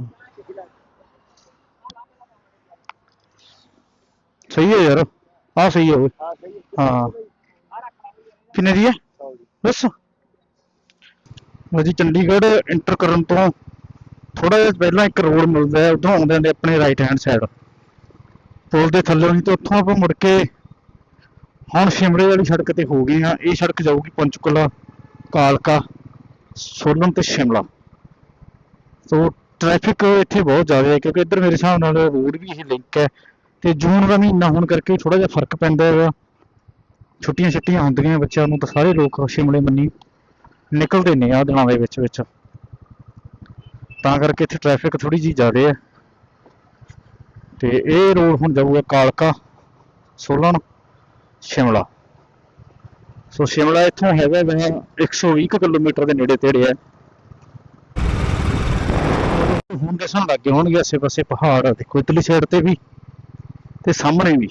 ਸਹੀ ਹੈ ਯਾਰ ਆ ਸਹੀ ਹੈ ਓਏ ਹਾਂ। ਕਿੰਨੇ ਦੀ ਹੈ? ਬਸ ਜੀ ਚੰਡੀਗੜ੍ਹ ਇੰਟਰ ਕਰਨ ਤੋਂ ਥੋੜਾ ਜਿਹਾ ਪਹਿਲਾਂ ਇੱਕ ਰੋਡ ਮਿਲਦਾ ਹੈ ਉਧਰੋਂ ਆਉਂਦੇ ਨੇ ਆਪਣੇ ਰਾਈਟ ਹੈਂਡ ਸਾਈਡ ਪੁਲ ਦੇ ਥੱਲੋਂ ਹੀ ਤੇ ਉੱਥੋਂ ਆਪਾਂ ਮੁੜ ਕੇ ਹੁਣ ਸ਼ਿਮਲੇ ਵਾਲੀ ਸੜਕ ਤੇ ਹੋ ਗਏ ਆ। ਇਹ ਸੜਕ ਜਾਊਗੀ ਪੰਚਕੁਲਾ, ਕਾਲਕਾ ਸੋਲਨ ਤੇ ਸ਼ਿਮਲਾ। ਸੋ ਟ੍ਰੈਫਿਕ ਇੱਥੇ ਬਹੁਤ ਜ਼ਿਆਦਾ ਹੈ, ਕਿਉਂਕਿ ਇੱਧਰ ਮੇਰੇ ਹਿਸਾਬ ਨਾਲ ਰੋਡ ਵੀ ਇਹ ਲਿੰਕ ਹੈ ਤੇ ਜੂਨ ਦਾ ਮਹੀਨਾ ਹੋਣ ਕਰਕੇ ਥੋੜਾ ਜਿਹਾ ਫ਼ਰਕ ਪੈਂਦਾ ਹੈਗਾ। ਛੁੱਟੀਆਂ ਛੁੱਟੀਆਂ ਹੁੰਦੀਆਂ ਬੱਚਿਆਂ ਨੂੰ ਤਾਂ ਸਾਰੇ ਲੋਕ ਸ਼ਿਮਲੇ ਮੰਨੀ ਨਿਕਲਦੇ ਨੇ ਆ ਦਿਨਾਂ ਦੇ ਵਿੱਚ ਵਿੱਚ। ਤਾਂ ਕਰਕੇ ਇੱਥੇ ਟ੍ਰੈਫਿਕ ਥੋੜੀ ਜਿਹੀ ਜ਼ਿਆਦਾ ਹੈ। ਤੇ ਇਹ ਰੋਡ ਹੁਣ ਜਾਊਗਾ ਕਾਲਕਾ ਸੋਲਨ ਸ਼ਿਮਲਾ। ਸੋ ਸ਼ਿਮਲਾ ਇੱਥੋਂ ਹੈਗਾ ਵੈਸੇ 120 ਕੁ ਕਿਲੋਮੀਟਰ ਦੇ ਨੇੜੇ ਤੇੜੇ ਹੈ। ਹੁਣ ਦੱਸਣ ਲੱਗੇ ਹੋਣਗੇ ਆਸੇ ਪਾਸੇ ਪਹਾੜ ਦੇਖੋ ਇਤਲੀ ਸਾਈਡ ਤੇ ਵੀ ਤੇ ਸਾਹਮਣੇ ਵੀ।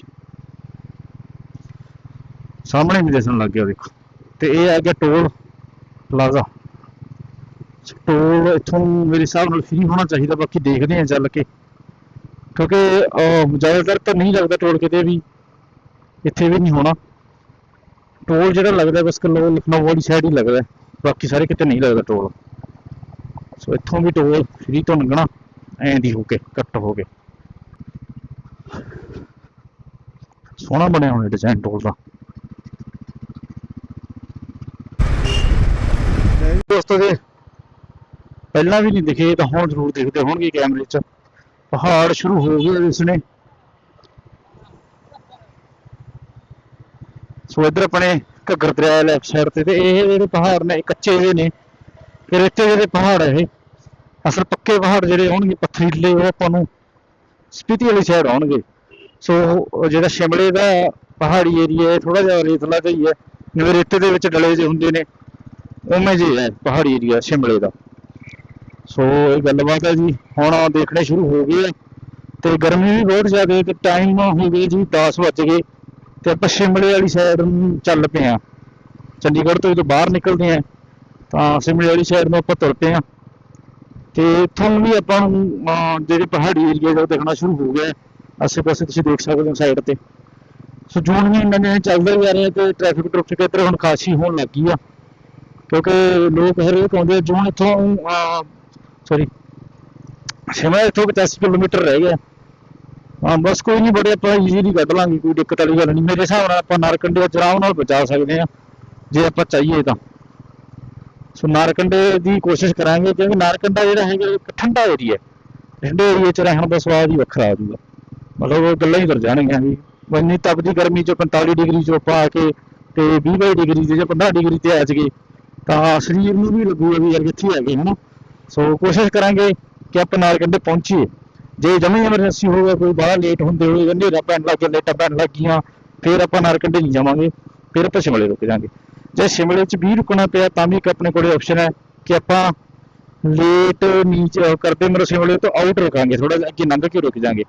ਸਾਹਮਣੇ ਵੀ ਦਿਸਣ ਲੱਗ ਗਿਆ ਦੇਖੋ। ਤੇ ਇਹ ਆ ਗਿਆ ਟੋਲ ਪਲਾਜ਼ਾ। ਟੋਲ ਇੱਥੋਂ ਮੇਰੇ ਹਿਸਾਬ ਨਾਲ ਫ੍ਰੀ ਹੋਣਾ ਚਾਹੀਦਾ ਬਾਕੀ ਦੇਖਦੇ ਆ ਚੱਲ ਕੇ। ਕਿਉਂਕਿ ਅਹ, ਜ਼ਿਆਦਾਤਰ ਤਾਂ ਨਹੀਂ ਲੱਗਦਾ ਟੋਲ ਕਿਤੇ ਵੀ। ਇੱਥੇ ਵੀ ਨਹੀਂ ਹੋਣਾ। ਟੋਲ ਜਿਹੜਾ ਲੱਗਦਾ ਬਸ ਕੱਲੋ ਲਖਨਊ ਵਾਲੀ ਸਾਈਡ ਹੀ ਲੱਗਦਾ ਬਾਕੀ ਸਾਰੇ ਕਿਤੇ ਨਹੀਂ ਲੱਗਦਾ ਟੋਲ ਸੋ ਇੱਥੋਂ ਵੀ ਟੋਲ ਫ੍ਰੀ ਤੋਂ ਲੰਘਣਾ, ਐਂ ਦੀ ਹੋ ਕੇ ਕੱਟ ਹੋ ਕੇ। ਸੋਹਣਾ ਬਣਿਆ ਹੋਇਆ ਡਿਜ਼ਾਈਨ ਟੋਲ ਦਾ। ਦੋਸਤੋ ਜੀ, ਪਹਿਲਾਂ ਵੀ ਨਹੀਂ ਦਿਖੇ, ਤਾਂ ਹੁਣ ਜ਼ਰੂਰ ਦਿਖਦੇ ਹੋਣਗੇ ਕੈਮਰੇ 'ਚ। ਪਹਾੜ ਸ਼ੁਰੂ ਹੋ ਗਏ ਇਸਨੇ ਸੋ ਇੱਧਰ ਆਪਣੇ ਘੱਗਰ ਦਰਿਆ ਲੈਫਟ ਸਾਈਡ ਤੇ ਤੇ ਇਹ ਜਿਹੜੇ ਪਹਾੜ ਨੇ, ਇਹ ਕੱਚੇ ਜਿਹੇ ਨੇ। ਫਿਰ ਇੱਥੇ ਜਿਹੜੇ ਪਹਾੜ ਹੈ ਇਹ, ਅਸਲ ਪੱਕੇ ਪਹਾੜ ਜਿਹੜੇ ਹੋਣਗੇ ਪੱਥਰੀਲੇ ਉਹ ਆਪਾਂ ਨੂੰ ਸਪੀਤੀ ਵਾਲੀ ਸਾਈਡ ਆਉਣਗੇ। ਸੋ ਜਿਹੜਾ ਸ਼ਿਮਲੇ ਦਾ ਪਹਾੜੀ ਏਰੀਆ ਹੈ ਥੋੜਾ ਜਿਹਾ ਰੇਤਲਾ ਜਿਹਾ ਹੀ ਹੈ। ਜਿਵੇਂ ਰੇਤੇ ਦੇ ਵਿੱਚ ਡਲੇ ਜਿਹੇ ਹੁੰਦੇ ਨੇ, ਉਵੇਂ ਜਿਹੇ ਹੈ ਪਹਾੜੀ ਏਰੀਆ ਸ਼ਿਮਲੇ ਦਾ। ਸੋ ਇਹ ਗੱਲਬਾਤ ਹੈ ਜੀ, ਹੁਣ ਦੇਖਣੇ ਸ਼ੁਰੂ ਹੋ ਗਏ ਆ ਤੇ ਗਰਮੀ ਵੀ ਬਹੁਤ ਜ਼ਿਆਦਾ ਤੇ ਟਾਈਮ ਹੋ ਗਏ ਜੀ 10 ਵੱਜ ਗਏ। ਤੇ ਆਪਾਂ ਸ਼ਿਮਲੇ ਵਾਲੀ ਸਾਈਡ ਨੂੰ ਚੱਲ ਪਏ ਆ ਚੰਡੀਗੜ੍ਹ ਤੋਂ ਜਦੋਂ ਬਾਹਰ ਨਿਕਲਦੇ ਆ ਤਾਂ ਸਿਮਲੇ ਵਾਲੀ ਸਾਈਡ ਨੂੰ ਆਪਾਂ ਤੁਰ ਪਏ ਆ ਤੇ ਇੱਥੋਂ ਵੀ ਆਪਾਂ ਨੂੰ ਜਿਹੜੇ ਪਹਾੜੀ ਏਰੀਆ ਦਾ ਦੇਖਣਾ ਸ਼ੁਰੂ ਹੋ ਗਿਆ ਆਸੇ-ਪਾਸੇ ਤੁਸੀਂ ਦੇਖ ਸਕਦੇ ਹੋ ਸਾਈਡ ਤੇ। ਸੋ ਜੂਨ ਮਹੀਨਾ ਨੇ ਚੱਲਦਾ ਜਾ ਰਿਹਾ ਤੇ ਟ੍ਰੈਫਿਕ ਟ੍ਰੈਫਿਕ ਇੱਧਰ ਹੁਣ ਖਾਸੀ ਹੋਣ ਲੱਗੀ ਆ। ਕਿਉਂਕਿ ਲੋਕ ਹਰੇਕ ਆਉਂਦੇ ਆ, ਜੂਨ ਇੱਥੋਂ ਸੌਰੀ ਸ਼ਿਮਲਾ ਇੱਥੋਂ 85 ਕਿਲੋਮੀਟਰ ਰਹਿ ਗਿਆ। ਹਾਂ, ਬਸ ਕੋਈ ਨਹੀਂ ਬੜੇ ਆਪਾਂ ਈਜ਼ੀਲੀ ਕੱਢ ਲਾਂਗੇ, ਕੋਈ ਦਿੱਕਤ ਵਾਲੀ ਗੱਲ ਨਹੀਂ ਮੇਰੇ ਹਿਸਾਬ ਨਾਲ ਆਪਾਂ ਨਾਰਕੰਡੇ ਜਰਾਉ ਨਾਲ ਬਚਾ ਸਕਦੇ ਆ ਜੇ ਆਪਾਂ ਚਾਹੀਏ ਤਾਂ। ਸੋ ਨਾਰਕੰਡੇ ਦੀ ਕੋਸ਼ਿਸ਼ ਕਰਾਂਗੇ, ਕਿਉਂਕਿ ਨਾਰਕੰਡਾ ਜਿਹੜਾ ਹੈਗਾ, ਇੱਕ ਠੰਡਾ ਏਰੀਆ ਠੰਡੇ ਏਰੀਆ 'ਚ ਰਹਿਣ ਦਾ ਸਵਾਦ ਹੀ ਵੱਖਰਾ ਆ ਜਾਊਗਾ। ਮਤਲਬ ਉਹ ਗੱਲਾਂ ਹੀ ਕਰ ਜਾਣਗੀਆਂ ਵੀ। ਇੰਨੀ ਤਪਦੀ ਗਰਮੀ 'ਚ 45 ਡਿਗਰੀ 'ਚ ਆਪਾਂ ਆ ਕੇ ਤੇ 20 22 ਡਿਗਰੀ ਤੇ ਜਾਂ 15 ਡਿਗਰੀ ਤੇ ਆ ਜਾਈਏ, ਤਾਂ ਸਰੀਰ ਨੂੰ ਵੀ ਲੱਗੂਗਾ ਵੀ ਯਾਰ ਕਿੱਥੇ ਹੈਗੇ ਹਨਾ? ਸੋ ਕੋਸ਼ਿਸ਼ ਕਰਾਂਗੇ ਕਿ ਆਪਾਂ ਨਾਰਕੰਡੇ ਪਹੁੰਚੀਏ। ਜੇ ਜਮੀ ਐਮਰਜੈਂਸੀ ਹੋਵੇ ਕੋਈ ਬੜਾ ਲੇਟ ਹੁੰਦੇ ਹੋਏ ਹਨੇਰਾ ਪੈਣ ਲੱਗ ਗਿਆ ਲੇਟਾਂ ਪੈਣ ਲੱਗ ਫਿਰ ਆਪਾਂ ਨਾਰਕੰਡੇ ਨਹੀਂ ਜਾਵਾਂਗੇ, ਫਿਰ ਆਪਾਂ ਸ਼ਿਮਲੇ ਰੁਕ ਜਾਾਂਗੇ। ਜੇ ਸ਼ਿਮਲੇ 'ਚ ਵੀ ਰੁਕਣਾ ਪਿਆ, ਤਾਂ ਵੀ ਇੱਕ ਆਪਣੇ ਕੋਲੇ ਆਪਸ਼ਨ ਹੈ ਕਿ ਆਪਾਂ ਲੇਟ ਨੀਚੇ ਕਰਦੇ ਮਰ ਸ਼ਿਮਲੇ ਤੋਂ ਆਊਟ ਰੁਕਾਂਗੇ ਥੋੜਾ ਜਿਹਾ ਅੱਗੇ ਲੰਘ ਕੇ ਰੁਕ ਜਾਾਂਗੇ।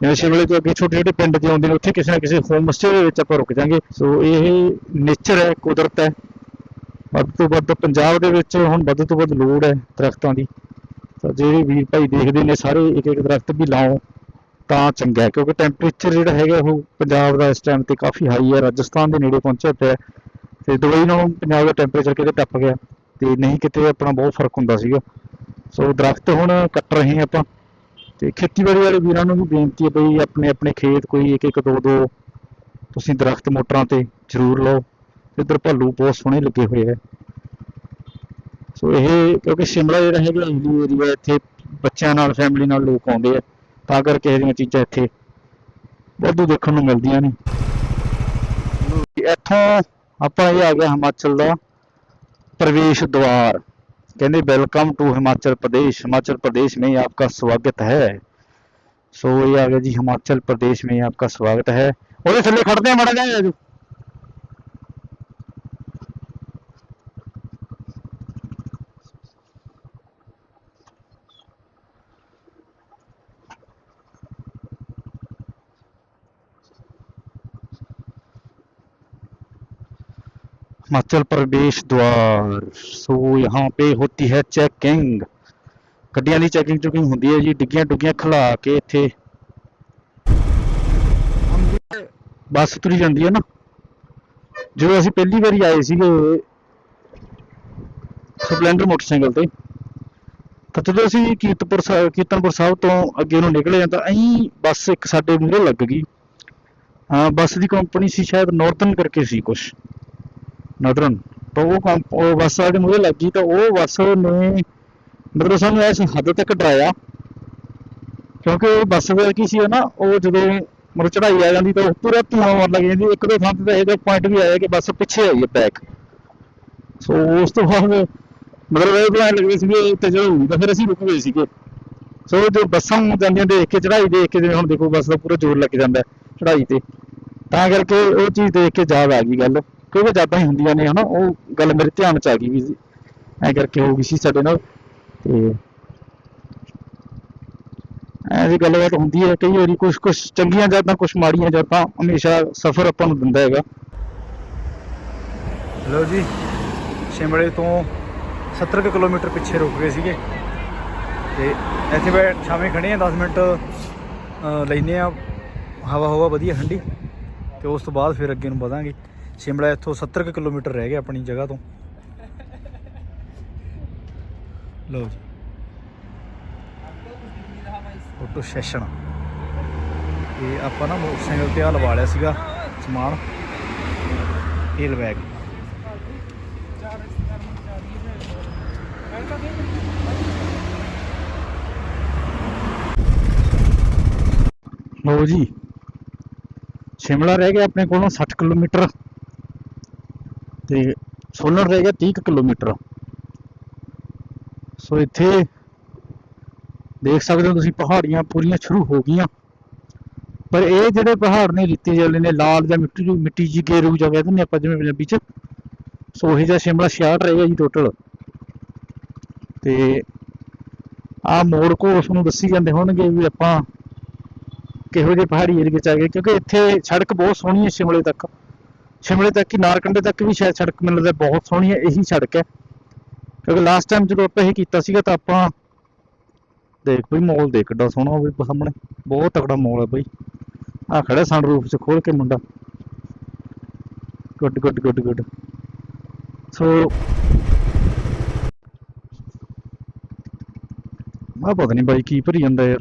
ਜਿਵੇਂ ਸ਼ਿਮਲੇ ਤੋਂ ਅੱਗੇ ਛੋਟੇ ਛੋਟੇ ਪਿੰਡ ਤੇ ਆਉਂਦੇ ਨੇ, ਉੱਥੇ ਕਿਸੇ ਨਾ ਕਿਸੇ ਹੋਮ ਸਟੇ ਦੇ ਵਿੱਚ ਆਪਾਂ ਰੁਕ ਜਾਾਂਗੇ। ਸੋ ਇਹ ਨੇਚਰ ਹੈ, ਕੁਦਰਤ ਹੈ। ਵੱਧ ਤੋਂ ਵੱਧ ਪੰਜਾਬ ਦੇ ਵਿੱਚ ਹੁਣ ਵੱਧ ਤੋਂ ਵੱਧ ਲੋੜ ਹੈ ਦਰਖਤਾਂ ਦੀ। ਤਾਂ ਜਿਹੜੇ ਵੀਰ ਭਾਈ ਦੇਖਦੇ ਨੇ ਸਾਰੇ ਇੱਕ ਇੱਕ ਦਰਖਤ ਵੀ ਲਾਓ, ਤਾਂ ਚੰਗਾ ਹੈ, ਕਿਉਂਕਿ ਟੈਂਪਰੇਚਰ ਜਿਹੜਾ ਹੈਗਾ ਉਹ ਪੰਜਾਬ ਦਾ ਇਸ ਟਾਈਮ ਤੇ ਕਾਫੀ ਹਾਈ ਹੈ, ਰਾਜਸਥਾਨ ਦੇ ਨੇੜੇ ਪਹੁੰਚਿਆ ਪਿਆ ਤੇ ਦੁਬਈ ਨਾਲੋਂ ਪੰਜਾਬ ਦਾ ਟੈਂਪਰੇਚਰ ਕਿਤੇ ਟੱਪ ਗਿਆ, ਤੇ ਨਹੀਂ ਕਿਤੇ ਆਪਣਾ ਬਹੁਤ ਫ਼ਰਕ ਹੁੰਦਾ ਸੀਗਾ। ਸੋ ਦਰਖਤ ਹੁਣ ਕੱਟ ਰਹੇ ਹਾਂ ਆਪਾਂ, ਤੇ ਖੇਤੀਬਾੜੀ ਵਾਲੇ ਵੀਰਾਂ ਨੂੰ ਵੀ ਬੇਨਤੀ ਹੈ ਬਈ ਆਪਣੇ ਆਪਣੇ ਖੇਤ ਕੋਈ ਇੱਕ ਇੱਕ ਦੋ ਦੋ ਤੁਸੀਂ ਦਰਖਤ ਮੋਟਰਾਂ ਤੇ ਜ਼ਰੂਰ ਲਾਓ ਇੱਧਰ ਭੱਲੂ ਬਹੁਤ ਸੋਹਣੇ ਲੱਗੇ ਹੋਏ ਹੈ। ਸੋ ਇਹ ਕਿਉਂਕਿ ਸ਼ਿਮਲਾ ਜਿਹੜਾ ਹੈਗਾ ਹਿੱਲੀ ਏਰੀਆ ਇੱਥੇ ਬੱਚਿਆਂ ਨਾਲ ਫੈਮਿਲੀ ਨਾਲ ਲੋਕ ਆਉਂਦੇ ਆ, ਤਾਂ ਕਰਕੇ ਇਹਦੀਆਂ ਚੀਜ਼ਾਂ ਇੱਥੇ ਵਾਧੂ ਦੇਖਣ ਨੂੰ ਮਿਲਦੀਆਂ ਨੇ। ਇੱਥੋਂ ਆਪਾਂ ਇਹ ਆ ਗਿਆ ਹਿਮਾਚਲ ਦਾ ਪ੍ਰਵੇਸ਼ ਦਵਾਰ। ਕਹਿੰਦੇ ਵੈਲਕਮ ਟੂ ਹਿਮਾਚਲ ਪ੍ਰਦੇਸ਼। ਹਿਮਾਚਲ ਪ੍ਰਦੇਸ਼ ਮੇਂ ਆਪਕਾ ਸਵਾਗਤ ਹੈ। ਸੋ ਇਹ ਆ ਗਿਆ ਜੀ, ਹਿਮਾਚਲ ਪ੍ਰਦੇਸ਼ ਮੇਂ ਆਪਕਾ ਸਵਾਗਤ ਹੈ। ਉਹਦੇ ਥੱਲੇ ਖੜਦੇ ਆ, ਮੜਾ ਜਾ ਜੀ हिमाचल प्रदेश द्वार सो यहाँ पे होती है चेकिंग ਗੱਡੀਆਂ ਦੀ ਚੈਕਿੰਗ ਚੁਕਿੰਗ ਹੁੰਦੀ ਹੈ ਜੀ ਡਿੱਗੀਆਂ ਡੁੱਗੀਆਂ ਖਲਾ ਕੇ ਇੱਥੇ ਬੱਸ ਤੁਰੀ ਜਾਂਦੀ ਹੈ ਨਾ ਜਦੋਂ ਅਸੀਂ ਪਹਿਲੀ ਵਾਰੀ ਆਏ ਸੀਗੇ ਸਪਲੈਂਡਰ ਮੋਟਰਸਾਈਕਲ ਤੇ ਤਾਂ ਜਦੋਂ ਅਸੀਂ ਕੀਰਤਪੁਰ ਸਾਹਿਬ ਕੀਰਤਨਪੁਰ ਸਾਹਿਬ ਤੋਂ ਅੱਗੇ ਨੂੰ ਨਿਕਲੇ ਤਾਂ ਐਂ ਬੱਸ ਇੱਕ ਸਾਡੇ ਮੂਹਰੇ ਲੱਗ ਗਈ ਹਾਂ ਬੱਸ ਦੀ ਕੰਪਨੀ ਸੀ ਸ਼ਾਇਦ ਨਾਰਥਰਨ ਕਰਕੇ ਸੀ ਕੁਛ ਨਟਰਨ, ਤਾਂ ਉਹ ਕੰਮ, ਉਹ ਬੱਸ ਸਾਡੇ ਮੂਹਰੇ ਲੱਗੀ ਤਾਂ ਉਹ ਬੱਸ ਨੇ, ਮਤਲਬ ਸਾਨੂੰ ਇਸ ਹੱਦ ਤੱਕ ਡਰਾਇਆ। ਕਿਉਂਕਿ ਉਹ ਬੱਸ ਦਾ ਕੀ ਸੀ ਨਾ, ਉਹ ਜਦੋਂ ਮਤਲਬ ਚੜਾਈ ਆ ਜਾਂਦੀ ਤਾਂ ਉਹ ਪੂਰਾ ਧੂਆਂ ਮਾਰਨ ਲੱਗ ਜਾਂਦੀ, ਇੱਕ ਦੋ ਥਾਂ ਤੇ ਤਾਂ ਇਹਦਾ ਪੁਆਇੰਟ ਵੀ ਆਇਆ ਕਿ ਬੱਸ ਪਿੱਛੇ ਆਈ ਹੈ ਬੈਕ ਸੋ ਉਸ ਤੋਂ ਬਾਅਦ ਮਤਲਬ ਇਹ ਬਣਾਉਣ ਲੱਗੇ ਸੀ ਵੀ ਤੇ ਚੜਾਊਗੀ ਤਾਂ ਫਿਰ ਅਸੀਂ ਰੁਕ ਗਏ ਸੀਗੇ। ਸੋ ਜੋ ਬੱਸਾਂ ਜਾਂਦੀਆਂ ਦੇਖ ਕੇ ਚੜਾਈ ਦੇਖ ਕੇ, ਜਿਵੇਂ ਹੁਣ ਦੇਖੋ ਬੱਸ ਦਾ ਪੂਰਾ ਜ਼ੋਰ ਲੱਗ ਜਾਂਦਾ ਚੜਾਈ ਤੇ। ਤਾਂ ਕਰਕੇ ਉਹ ਚੀਜ਼ ਦੇਖ ਕੇ ਯਾਦ ਆ ਗਈ ਗੱਲ। ਕਈ ਕਿਉਂਕਿ ਜ਼ਿਆਦਾ ਹੀ ਹੁੰਦੀਆਂ ਨੇ ਹਨਾ ਉਹ ਗੱਲ ਮੇਰੇ ਧਿਆਨ ਚ ਆ ਗਈ ਵੀ ਐ ਕਰਕੇ ਹੋ ਗਈ ਸੀ ਸਾਡੇ ਨਾਲ ਤੇ ਐ ਜੀ ਗੱਲਬਾਤ ਹੁੰਦੀ ਹੈ ਕਈ ਵਾਰੀ ਕੁਝ ਕੁਝ ਚੰਗੀਆਂ ਯਾਦਾਂ ਕੁਝ ਮਾੜੀਆਂ ਯਾਦਾਂ ਹਮੇਸ਼ਾ ਸਫ਼ਰ ਆਪਾਂ ਨੂੰ ਦਿੰਦਾ ਹੈਗਾ। ਲਓ ਜੀ ਸ਼ਿਮਲੇ ਤੋਂ 70 ਕੁ ਕਿਲੋਮੀਟਰ ਪਿੱਛੇ ਰੁਕ ਗਏ ਸੀਗੇ। ਤੇ ਇੱਥੇ ਬੈ ਸ਼ਾਮੇ ਖੜੇ ਆ 10 ਮਿੰਟ ਅ, ਲੈਨੇ ਆ ਹਵਾ ਹਵਾ ਵਧੀਆ ਠੰਡੀ। ਤੇ ਉਸ ਤੋਂ ਬਾਅਦ ਫਿਰ ਅੱਗੇ ਨੂੰ ਵਧਾਂਗੇ। ਸ਼ਿਮਲਾ ਇੱਥੋਂ 70 ਕੁ ਕਿਲੋਮੀਟਰ ਰਹਿ ਗਿਆ ਆਪਣੀ ਜਗ੍ਹਾ ਤੋਂ। ਲਓ ਜੀ। Photo session. ਇਹ ਆਪਾਂ ਨਾ ਮੋਟਰਸਾਈਕਲ ਤੇ ਆ ਲਵਾ ਲਿਆ ਸੀਗਾ ਸਮਾਨ। ਏਲ ਬੈਗ ਲਓ ਜੀ। ਸ਼ਿਮਲਾ ਰਹਿ ਗਿਆ ਆਪਣੇ ਕੋਲੋਂ 60 ਕਿਲੋਮੀਟਰ। ਤੇ ਸੋਲਨ ਰਹਿ ਗਿਆ 30 ਕੁ ਕਿਲੋਮੀਟਰ। ਸੋ ਇੱਥੇ ਦੇਖ ਸਕਦੇ ਹੋ ਤੁਸੀਂ ਪਹਾੜੀਆਂ ਪੂਰੀਆਂ ਸ਼ੁਰੂ ਹੋ ਗਈਆਂ। ਪਰ ਇਹ ਜਿਹੜੇ ਪਹਾੜ ਨੇ ਰਿੱਤੇ ਜਿਹੇ ਨੇ, ਲਾਲ ਜਾਂ ਮਿੱਟੀ ਜਿਹੀ ਮਿੱਟੀ ਜੀ ਗੇਰੂ ਜਿਹਾ ਕਹਿੰਦੇ ਨੇ ਆਪਾਂ ਜਿਵੇਂ ਪੰਜਾਬੀ ਚ। ਸੋ ਇਹ ਜਿਹਾ ਸ਼ਿਮਲਾ 66 ਰਹੇਗਾ ਜੀ ਟੋਟਲ ਤੇ ਆ ਮੋੜ ਕੋ ਉਸ ਨੂੰ ਦੱਸੀ ਜਾਂਦੇ ਹੋਣਗੇ ਵੀ ਆਪਾਂ ਕਿਹੋ ਜਿਹੇ ਪਹਾੜੀ ਏਰੀਏ ਚ ਆ ਗਏ, ਕਿਉਂਕਿ ਇੱਥੇ ਸੜਕ ਬਹੁਤ ਸੋਹਣੀ ਹੈ ਸ਼ਿਮਲੇ ਤੱਕ। ਸ਼ਿਮਲੇ ਤੱਕ ਹੀ, ਨਾਰਕੰਡੇ ਤੱਕ ਵੀ ਸ਼ਾਇਦ ਸੜਕ ਮੈਨੂੰ ਲੱਗਦਾ ਬਹੁਤ ਸੋਹਣੀ ਹੈ, ਇਹੀ ਸੜਕ ਹੈ। ਕਿਉਂਕਿ ਲਾਸਟ ਟਾਈਮ ਜਦੋਂ ਆਪਾਂ ਇਹ ਕੀਤਾ ਸੀਗਾ ਤਾਂ ਆਪਾਂ ਦੇਖ ਬਈ ਮੋਲ ਦੇਖ ਕਿੱਡਾ ਸੋਹਣਾ ਹੋਵੇ ਸਾਹਮਣੇ। ਬਹੁਤ ਤਕੜਾ ਮੋਲ ਹੈ ਬਈ। ਆ ਖੜਾ ਸਨਰੂਫ 'ਚ ਖੋਲ ਕੇ ਮੁੰਡਾ। Good good good good so ਆ ਪਤਾ ਨਹੀਂ ਬਾਈ ਕੀ ਭਰੀ ਜਾਂਦਾ ਯਾਰ।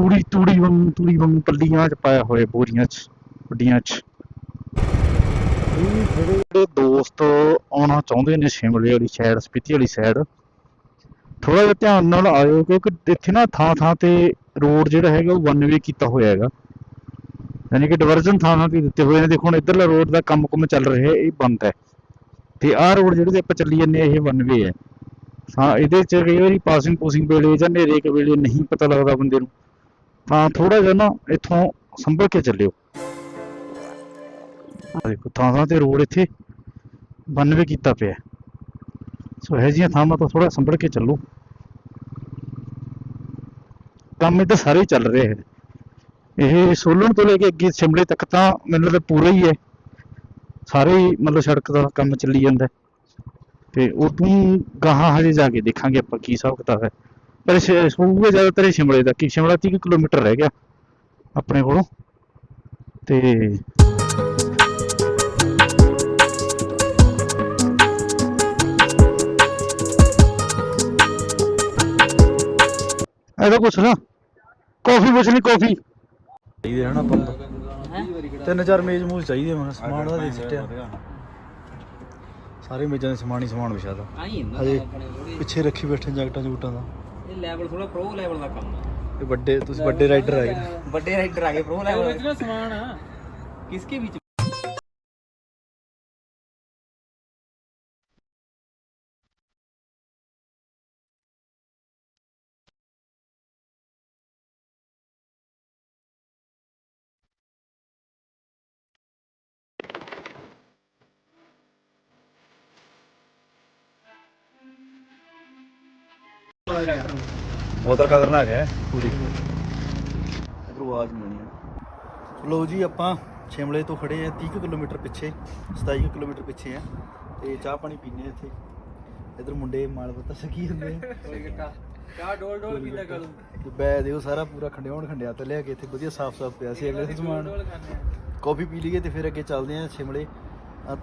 ਤੂੜੀ ਤੂੜੀ ਵਾਂਗ ਤੂੜੀ ਵਾਂਗ ਪੱਲੀਆਂ ਚ ਪਾਇਆ ਹੋਏ ਬੋਰੀਆਂ ਚ, ਵੱਡੀਆਂ ਚ। ਜਿਹੜੇ ਦੋਸਤ ਆਉਣਾ ਚਾਹੁੰਦੇ ਨੇ ਸ਼ਿਮਲੇ ਵਾਲੀ ਸਾਈਡ ਸਪੀਤੀ ਵਾਲੀ ਸਾਈਡ ਥੋੜਾ ਜਿਹਾ ਧਿਆਨ ਨਾਲ ਆਇਓ, ਕਿਉਂਕਿ ਇੱਥੇ ਨਾ ਥਾਂ ਥਾਂ ਤੇ ਰੋਡ ਜਿਹੜਾ ਹੈਗਾ ਉਹ ਵਨ ਵੇ ਕੀਤਾ ਹੋਇਆ ਹੈਗਾ। ਯਾਨੀ ਕਿ ਡਿਵਰਜਨ ਥਾਂ ਥਾਂ ਤੇ ਦਿੱਤੇ ਹੋਏ ਨੇ। ਦੇਖੋ, ਹੁਣ ਇੱਧਰਲਾ ਰੋਡ ਦਾ ਕੰਮ ਕੁਮ ਚੱਲ ਰਿਹਾ ਇਹ ਬੰਦ ਹੈ। ਤੇ ਆਹ ਰੋਡ ਜਿਹੜੇ ਤੇ ਆਪਾਂ ਚੱਲੀ ਜਾਂਦੇ ਹਾਂ, ਇਹ ਵਨ ਵੇ ਹੈ। ਹਾਂ, ਇਹਦੇ ਚ ਕਈ ਵਾਰੀ ਪਾਸਿੰਗ ਪੂਸਿੰਗ ਵੇਲੇ ਜਾਂ ਹਨੇਰੇ ਕੇ ਵੇਲੇ ਨਹੀਂ ਪਤਾ ਲੱਗਦਾ ਬੰਦੇ ਨੂੰ। ਤਾਂ ਥੋੜਾ ਜਿਹਾ ਨਾ ਇੱਥੋਂ ਸੰਭਲ ਕੇ ਚੱਲਿਓ ਆਹ ਦੇਖੋ ਥਾਂ ਥਾਂ ਤੇ ਰੋਡ ਇੱਥੇ ਵਨ ਕੀਤਾ ਪਿਆ ਸੋ ਇਹ ਜਿਹੀਆਂ ਥਾਵਾਂ ਤੋਂ ਥੋੜਾ ਸੰਭਲ ਕੇ ਚੱਲੋ ਕੰਮ ਇੱਧਰ ਸਾਰੇ ਚੱਲ ਰਹੇ ਹੈ ਇਹ ਸੋਲਣ ਤੋਂ ਲੈ ਕੇ ਅੱਗੇ ਸ਼ਿਮਲੇ ਤੱਕ ਤਾਂ ਮੈਨੂੰ ਲੱਗਦਾ ਪੂਰਾ ਹੀ ਹੈ ਸਾਰੇ ਹੀ ਮਤਲਬ ਸੜਕ ਦਾ ਕੰਮ ਚੱਲੀ ਜਾਂਦਾ ਹੈ। ਤੇ ਉਦੋਂ ਗਾਹਾਂ ਹਜੇ ਜਾ ਕੇ ਦੇਖਾਂਗੇ ਆਪਾਂ ਕੀ ਹਿਸਾਬ ਕਿਤਾਬ ਹੈ ਪਰ ਹੋਊਗਾ ਜ਼ਿਆਦਾਤਰ ਸ਼ਿਮਲੇ ਤੱਕ ਹੀ ਸ਼ਿਮਲਾ 30 ਕੁ ਕਿਲੋਮੀਟਰ ਰਹਿ ਗਿਆ ਆਪਣੇ ਕੋਲੋਂ। ਤੇ ਇਹਦਾ ਕੁਛ ਨਾ। ਕਾਫੀ ਪੁੱਛਣੀ ਕਾਫੀ। ਚਾਹੀਦੇ ਹਨਾ ਪੰਪ ਤਿੰਨ ਚਾਰ ਮੇਜ਼ ਮੂਜ਼ ਚਾਹੀਦੇ ਮੈਂ ਸਮਾਨ ਦਾ ਦੇ ਸਿੱਟਿਆ। ਸਾਰੇ ਮੇਜ਼ਾਂ ਦੇ ਸਮਾਨ ਹੀ ਸਮਾਨ ਵਿਛਾਦਾ ਹਜੇ ਪਿੱਛੇ ਰੱਖੀ ਬੈਠੇ ਜੈਕਟਾਂ ਜੂਟਾਂ ਦਾ। ਇਹ ਲੈਵਲ ਥੋੜਾ ਪ੍ਰੋ ਲੈਵਲ ਦਾ ਕੰਮ ਆ। ਇਹ ਵੱਡੇ ਤੁਸੀਂ ਵੱਡੇ ਰਾਈਡਰ ਆ ਗਏ। ਵੱਡੇ ਰਾਈਡਰ ਆ ਗਏ ਪ੍ਰੋ ਲੈਵਲ ਵਿੱਚ ਸਮਾਨ ਆ। ਕਿਸਕੇ ਵਿੱਚ ਬਹੁਤ ਖਤਰਨਾਕ ਹੈ ਪੂਰੀ। ਇਧਰੋਂ ਆਵਾਜ਼ ਨਹੀਂ ਆਣੀ ਲੋ ਜੀ ਆਪਾਂ ਸ਼ਿਮਲੇ ਤੋਂ ਖੜੇ ਆ 30 ਕੁ ਕਿਲੋਮੀਟਰ ਪਿੱਛੇ 27 ਕੁ ਕਿਲੋਮੀਟਰ ਪਿੱਛੇ ਆ ਤੇ ਚਾਹ ਪਾਣੀ ਪੀਨੇ ਇੱਥੇ। ਇਧਰ ਮੁੰਡੇ ਮਾਲ ਪਤਾ ਸਕੀ ਹੁੰਦੇ ਆ। ਕਾ ਡੋਲ ਡੋਲ ਪੀਦਾ ਕਰ ਤੇ ਬੈ ਦਿਓ ਸਾਰਾ ਪੂਰਾ ਖੰਡਿਆਉਣ ਖੰਡਿਆ ਤੇ ਲਿਆ ਕੇ ਇੱਥੇ ਵਧੀਆ ਸਾਫ਼ ਸਾਫ਼ ਪਿਆ ਸੀ ਅਗਲੇ ਸਮਾਨ। ਕਾਫੀ ਪੀ ਲਈਏ ਤੇ ਫਿਰ ਅੱਗੇ ਚੱਲਦੇ ਆ ਸ਼ਿਮਲੇ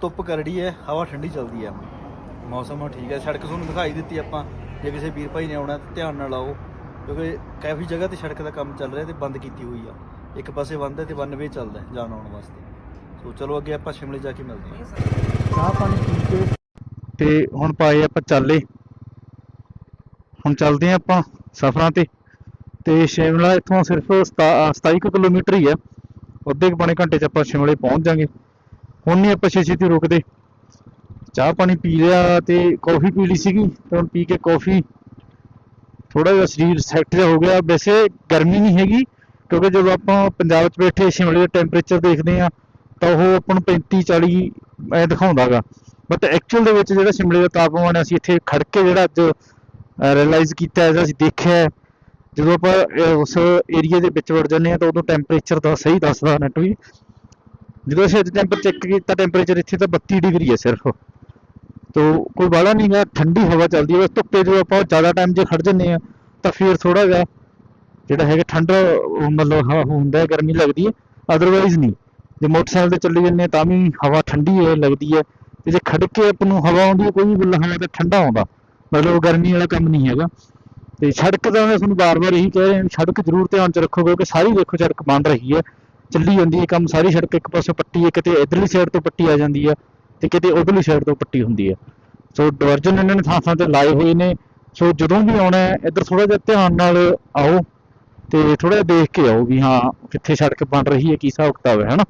ਧੁੱਪ ਕਰੜੀ ਹੈ ਹਵਾ ਠੰਡੀ ਚੱਲਦੀ ਆ ਮੌਸਮ ਠੀਕ ਹੈ ਸੜਕ ਤੁਹਾਨੂੰ ਦਿਖਾਈ ਦਿੱਤੀ ਆਪਾਂ। ਜੇ ਕਿਸੇ ਵੀਰ ਭਾਈ ਨੇ ਆਉਣਾ ਤਾਂ ਧਿਆਨ ਨਾਲ ਆਓ ਕਿਉਂਕਿ ਕਾਫੀ ਜਗ੍ਹਾ ਤੇ ਸੜਕ ਦਾ ਕੰਮ ਚੱਲ ਰਿਹਾ ਤੇ ਬੰਦ ਕੀਤੀ ਹੋਈ ਆ। ਇੱਕ ਪਾਸੇ ਬੰਦ ਹੈ ਤੇ ਵਨ ਵੇ ਚੱਲਦਾ ਹੈ ਜਾਣ ਆਉਣ ਵਾਸਤੇ। ਸੋ ਚਲੋ ਅੱਗੇ ਆਪਾਂ ਸ਼ਿਮਲੇ ਜਾ ਕੇ ਮਿਲਦੇ ਹਾਂ। ਚਾਹ ਪਾਣੀ ਪੀ ਕੇ। ਤੇ ਹੁਣ ਪਾਏ ਆਪਾਂ ਚਾਲੇ। ਹੁਣ ਚੱਲਦੇ ਹਾਂ ਆਪਾਂ ਸਫ਼ਰਾਂ ਤੇ। ਤੇ ਸ਼ਿਮਲਾ ਇੱਥੋਂ ਸਿਰਫ 27 ਕੁ ਕਿਲੋਮੀਟਰ ਹੀ ਹੈ। ਅੱਧੇ ਕੁ ਪੌਣੇ ਘੰਟੇ ਚ ਆਪਾਂ ਸ਼ਿਮਲੇ ਪਹੁੰਚ ਜਾਾਂਗੇ। ਹੁਣ ਨਹੀਂ ਆਪਾਂ ਛੇ ਛੇਤੀ ਰੁਕਦੇ। ਚਾਹ ਪਾਣੀ ਪੀ ਲਿਆ ਤੇ ਕੌਫੀ ਪੀ ਲਈ ਸੀਗੀ ਤੇ ਹੁਣ ਪੀ ਕੇ ਕੌਫੀ ਥੋੜਾ ਜਿਹਾ ਸਰੀਰ ਸੈੱਟ ਜਿਹਾ ਹੋ ਗਿਆ। ਵੈਸੇ ਗਰਮੀ ਨਹੀਂ ਹੈਗੀ ਕਿਉਂਕਿ ਜਦੋਂ ਆਪਾਂ ਪੰਜਾਬ 'ਚ ਬੈਠੇ ਸ਼ਿਮਲੇ ਦਾ ਟੈਂਪਰੇਚਰ ਦੇਖਦੇ ਆ ਤਾਂ ਉਹ ਆਪਾਂ ਨੂੰ 35 40 ਐ ਦਿਖਾਉਂਦਾਗਾ ਬਟ ਐਕਚੁਅਲ ਦੇ ਵਿੱਚ ਜਿਹੜਾ ਸ਼ਿਮਲੇ ਦਾ ਤਾਪਮਾਨ ਹੈ, ਅਸੀਂ ਇੱਥੇ ਖੜ ਕੇ ਜਿਹੜਾ ਅੱਜ ਰਿਅਲਾਈਜ਼ ਕੀਤਾ ਹੈ ਅਸੀਂ ਦੇਖਿਆ ਜਦੋਂ ਆਪਾਂ ਉਸ ਏਰੀਆ ਦੇ ਵਿੱਚ ਵੜ ਜਾਂਦੇ ਆ ਤਾਂ ਉਦੋਂ ਟੈਂਪਰੇਚਰ ਦਾ ਸਹੀ ਦੱਸਦਾ ਨੈਟ ਵੀ। ਜਦੋਂ ਅਸੀਂ ਅੱਜ ਟੈਂਪਰ ਚੈੱਕ ਕੀਤਾ ਟੈਂਪਰੇਚਰ ਇੱਥੇ ਤਾਂ 32 ਡਿਗਰੀ ਹੈ ਸਿਰਫ। ਤੋ ਕੋਈ ਬਾਲਾ ਨਹੀਂ ਗਾ ਠੰਡੀ ਹਵਾ ਚੱਲਦੀ ਹੈ ਬਸ ਧੁੱਪੇ ਜਦੋਂ ਆਪਾਂ ਜ਼ਿਆਦਾ ਟਾਈਮ ਜੇ ਖੜ ਜੰਨੇ ਆ ਤਾਂ ਫਿਰ ਥੋੜਾ ਜਿਹਾ ਜਿਹੜਾ ਹੈਗਾ ਠੰਡਾ, ਮਤਲਬ ਹਵਾ ਹੁੰਦਾ ਹੈ, ਗਰਮੀ ਲੱਗਦੀ ਹੈ ਅਦਰਵਾਈਜ਼ ਨਹੀਂ। ਜੇ ਮੋਟਰਸਾਈਕਲ ਤੇ ਚੱਲੀ ਜੰਨੇ ਤਾਂ ਵੀ ਹਵਾ ਠੰਡੀ ਹੈ, ਲੱਗਦੀ ਹੈ। ਤੇ ਜੇ ਖੜ ਕੇ ਆਪ ਨੂੰ ਹਵਾ ਆਉਂਦੀ ਹੈ, ਕੋਈ ਵੀ ਬੁੱਲਾ ਹਵਾ ਤਾਂ ਠੰਡਾ ਆਉਂਦਾ, ਮਤਲਬ ਗਰਮੀ ਵਾਲਾ ਕੰਮ ਨਹੀਂ ਹੈਗਾ। ਤੇ ਸੜਕ ਦਾ ਮੈਂ ਤੁਹਾਨੂੰ ਬਾਰ-ਬਾਰ ਇਹੀ ਕਹਿ ਰਿਹਾ, ਸੜਕ ਜ਼ਰੂਰ ਧਿਆਨ ਚ ਰੱਖੋ, ਕਿਉਂਕਿ ਸਾਰੀ ਦੇਖੋ ਸੜਕ ਬਣ ਰਹੀ ਹੈ। ਚੱਲੀ ਜਾਂਦੀ ਹੈ, ਕੰਮ ਸਾਰੀ ਸੜਕ ਇੱਕ ਪਾਸੇ ਪੱਟੀ ਹੈ ਕਿਤੇ ਇਧਰਲੀ ਸਾਈਡ ਤੋਂ ਪੱਟੀ ਆ ਜਾਂਦੀ ਹੈ। ਤੇ ਕਿਤੇ ਉਧਰਲੀ ਸਾਈਡ ਤੋਂ ਪੱਟੀ ਹੁੰਦੀ ਹੈ। ਸੋ ਡਿਵਰਜਨ ਇਹਨਾਂ ਨੇ ਥਾਂ ਥਾਂ ਤੇ ਲਾਏ ਹੋਏ ਨੇ। ਸੋ ਜਦੋਂ ਵੀ ਆਉਣਾ ਇੱਧਰ ਥੋੜਾ ਜਿਹਾ ਧਿਆਨ ਨਾਲ ਆਓ ਤੇ ਥੋੜਾ ਜਿਹਾ ਦੇਖ ਕੇ ਆਓ ਵੀ ਹਾਂ, ਕਿੱਥੇ ਸੜਕ ਬਣ ਰਹੀ ਹੈ, ਕੀ ਹਿਸਾਬ ਕਿਤਾਬ ਹੈ, ਹਨਾ?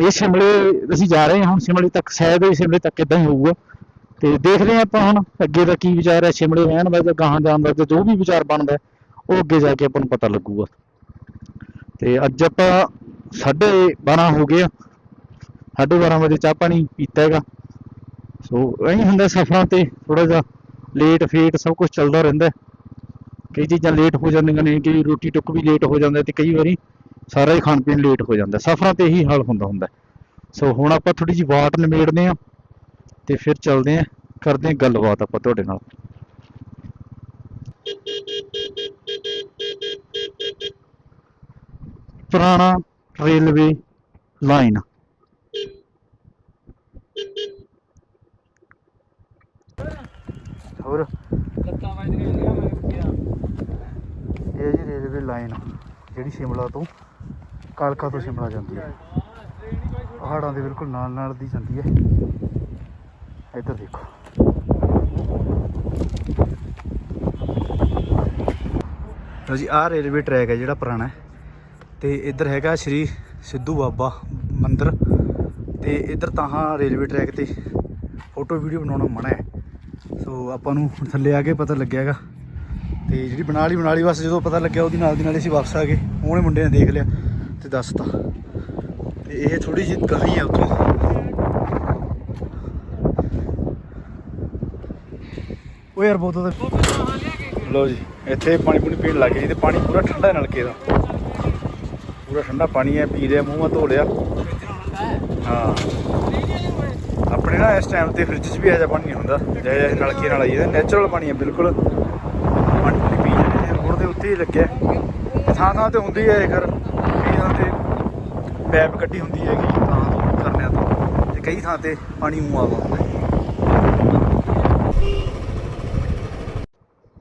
ਇਹ ਸ਼ਿਮਲੇ ਅਸੀਂ ਜਾ ਰਹੇ ਹਾਂ, ਹੁਣ ਸ਼ਿਮਲੇ ਤੱਕ, ਸ਼ਾਇਦ ਇਹ ਸ਼ਿਮਲੇ ਤੱਕ ਇਦਾਂ ਹੀ ਹੋਊਗਾ। ਤੇ ਦੇਖਦੇ ਹਾਂ ਆਪਾਂ ਹੁਣ ਅੱਗੇ ਦਾ ਕੀ ਵਿਚਾਰ ਹੈ, ਸ਼ਿਮਲੇ ਰਹਿਣ ਦਾ ਜਾਂ ਗਾਹਾਂ ਜਾਣ ਦਾ, ਜੋ ਵੀ ਵਿਚਾਰ ਬਣਦਾ ਉਹ ਅੱਗੇ ਜਾ ਕੇ ਆਪਾਂ ਨੂੰ ਪਤਾ ਲੱਗੂਗਾ। ਤੇ ਅੱਜ ਆਪਾਂ ਸਾਢੇ 12 ਹੋ ਗਏ ਆ। ਸਾਢੇ 12 ਵਜੇ ਚਾਹ ਪਾਣੀ ਪੀਤਾ ਹੈਗਾ। ਸੋ ਐਂ ਹੁੰਦਾ ਸਫ਼ਰਾਂ ਤੇ ਥੋੜਾ ਜਿਹਾ ਲੇਟ ਫੇਟ ਸਭ ਕੁਝ ਚੱਲਦਾ ਰਹਿੰਦਾ ਕਈ ਚੀਜ਼ਾਂ ਲੇਟ ਹੋ ਜਾਂਦੀਆਂ ਨੇ, ਕਈ ਰੋਟੀ ਟੁੱਕ ਵੀ ਲੇਟ ਹੋ ਜਾਂਦਾ ਤੇ ਕਈ ਵਾਰੀ ਸਾਰਾ ਹੀ ਖਾਣ ਪੀਣ ਲੇਟ ਹੋ ਜਾਂਦਾ ਸਫ਼ਰਾਂ ਤੇ ਇਹੀ ਹਾਲ ਹੁੰਦਾ ਹੁੰਦਾ ਸੋ ਹੁਣ ਆਪਾਂ ਥੋੜੀ ਜਿਹੀ ਵਾਟ ਨਿਬੇੜਦੇ ਆ ਤੇ ਫਿਰ ਚੱਲਦੇ ਆ ਕਰਦੇ ਆ ਗੱਲਬਾਤ ਆਪਾਂ ਤੁਹਾਡੇ ਨਾਲ। ਪੁਰਾਣਾ ਰੇਲਵੇ ਲਾਈਨ। ਹੋਰ? ਲੱਤਾਂ ਵੱਜ ਗਈਆਂ ਮੈਂ ਉੱਠਿਆ ਇਹ ਜੀ ਰੇਲਵੇ ਲਾਈਨ ਜਿਹੜੀ ਸ਼ਿਮਲਾ ਤੋਂ ਕਾਲਕਾ ਤੋਂ ਸ਼ਿਮਲਾ ਜਾਂਦੀ ਹੈ। ਪਹਾੜਾਂ ਦੇ ਬਿਲਕੁਲ ਨਾਲ ਨਾਲ ਦੀ ਜਾਂਦੀ ਹੈ। ਇੱਧਰ ਦੇਖੋ। ਲਓ ਜੀ ਆਹ ਰੇਲਵੇ ਟਰੈਕ ਹੈ ਜਿਹੜਾ ਪੁਰਾਣਾ ਤੇ ਇੱਧਰ ਹੈਗਾ ਸ਼੍ਰੀ ਸਿੱਧੂ ਬਾਬਾ ਮੰਦਿਰ। ਤੇ ਇੱਧਰ ਤਾਹਾਂ ਰੇਲਵੇ ਟਰੈਕ ਤੇ ਫੋਟੋ ਵੀਡੀਓ ਬਣਾਉਣਾ ਮਨਾ ਹੈ। ਸੋ ਆਪਾਂ ਨੂੰ ਹੁਣ ਥੱਲੇ ਆ ਕੇ ਪਤਾ ਲੱਗਿਆਗਾ। ਤੇ ਜਿਹੜੀ ਬਣਾ ਲਈ ਬਣਾ ਲਈ ਬਸ ਜਦੋਂ ਪਤਾ ਲੱਗਿਆ ਉਹਦੀ ਨਾਲ ਦੀ ਨਾਲ ਅਸੀਂ ਵਾਪਸ ਆ ਗਏ। ਉਹਨੇ ਮੁੰਡੇ ਨੇ ਦੇਖ ਲਿਆ ਤੇ ਦੱਸਤਾ। ਤੇ ਇਹ ਥੋੜੀ ਜਿਹੀ ਗਾਹੀ ਆ ਉੱਥੋਂ। ਉਹ ਯਾਰ ਬੋਤਲ ਦਾ ਲੋ ਜੀ ਇੱਥੇ ਪਾਣੀ ਪੂਣੀ ਪੀਣ ਲੱਗ ਗਏ। ਜੀ ਤੇ ਪਾਣੀ ਪੂਰਾ ਠੰਡਾ ਨਲਕੇ ਦਾ। ਪੂਰਾ ਠੰਡਾ ਪਾਣੀ ਹੈ ਪੀ ਲਿਆ ਮੂੰਹ ਮਾ ਧੋ ਲਿਆ। ਹਾਂ। ਆਪਣੇ ਨਾ, ਇਸ ਟਾਈਮ ਤੇ ਫ੍ਰਿਜ 'ਚ ਵੀ ਇਹੋ ਪਾਣੀ ਨਹੀਂ ਹੁੰਦਾ। ਜਿਹੜਾ ਜਿਹਾ ਨਲਕੇ ਨਾਲ ਆਈ ਨੈਚੁਰਲ ਪਾਣੀ ਹੈ ਬਿਲਕੁਲ। ਪਾਣੀ ਪੀ ਜਾਂਦੇ ਰੋਡ ਦੇ ਉੱਤੇ ਹੀ ਲੱਗਿਆ ਥਾਂ ਥਾਂ ਤੇ ਹੁੰਦੀ ਹੈ ਇਹ ਕਰ ਕਈ ਤੇ ਪੈਪ ਕੱਢੀ ਹੁੰਦੀ ਹੈਗੀ ਥਾਂ ਤੋਂ ਤੋਂ। ਤੇ ਕਈ ਥਾਂ ਤੇ ਪਾਣੀ ਮੂੰਹ ਆਵਾ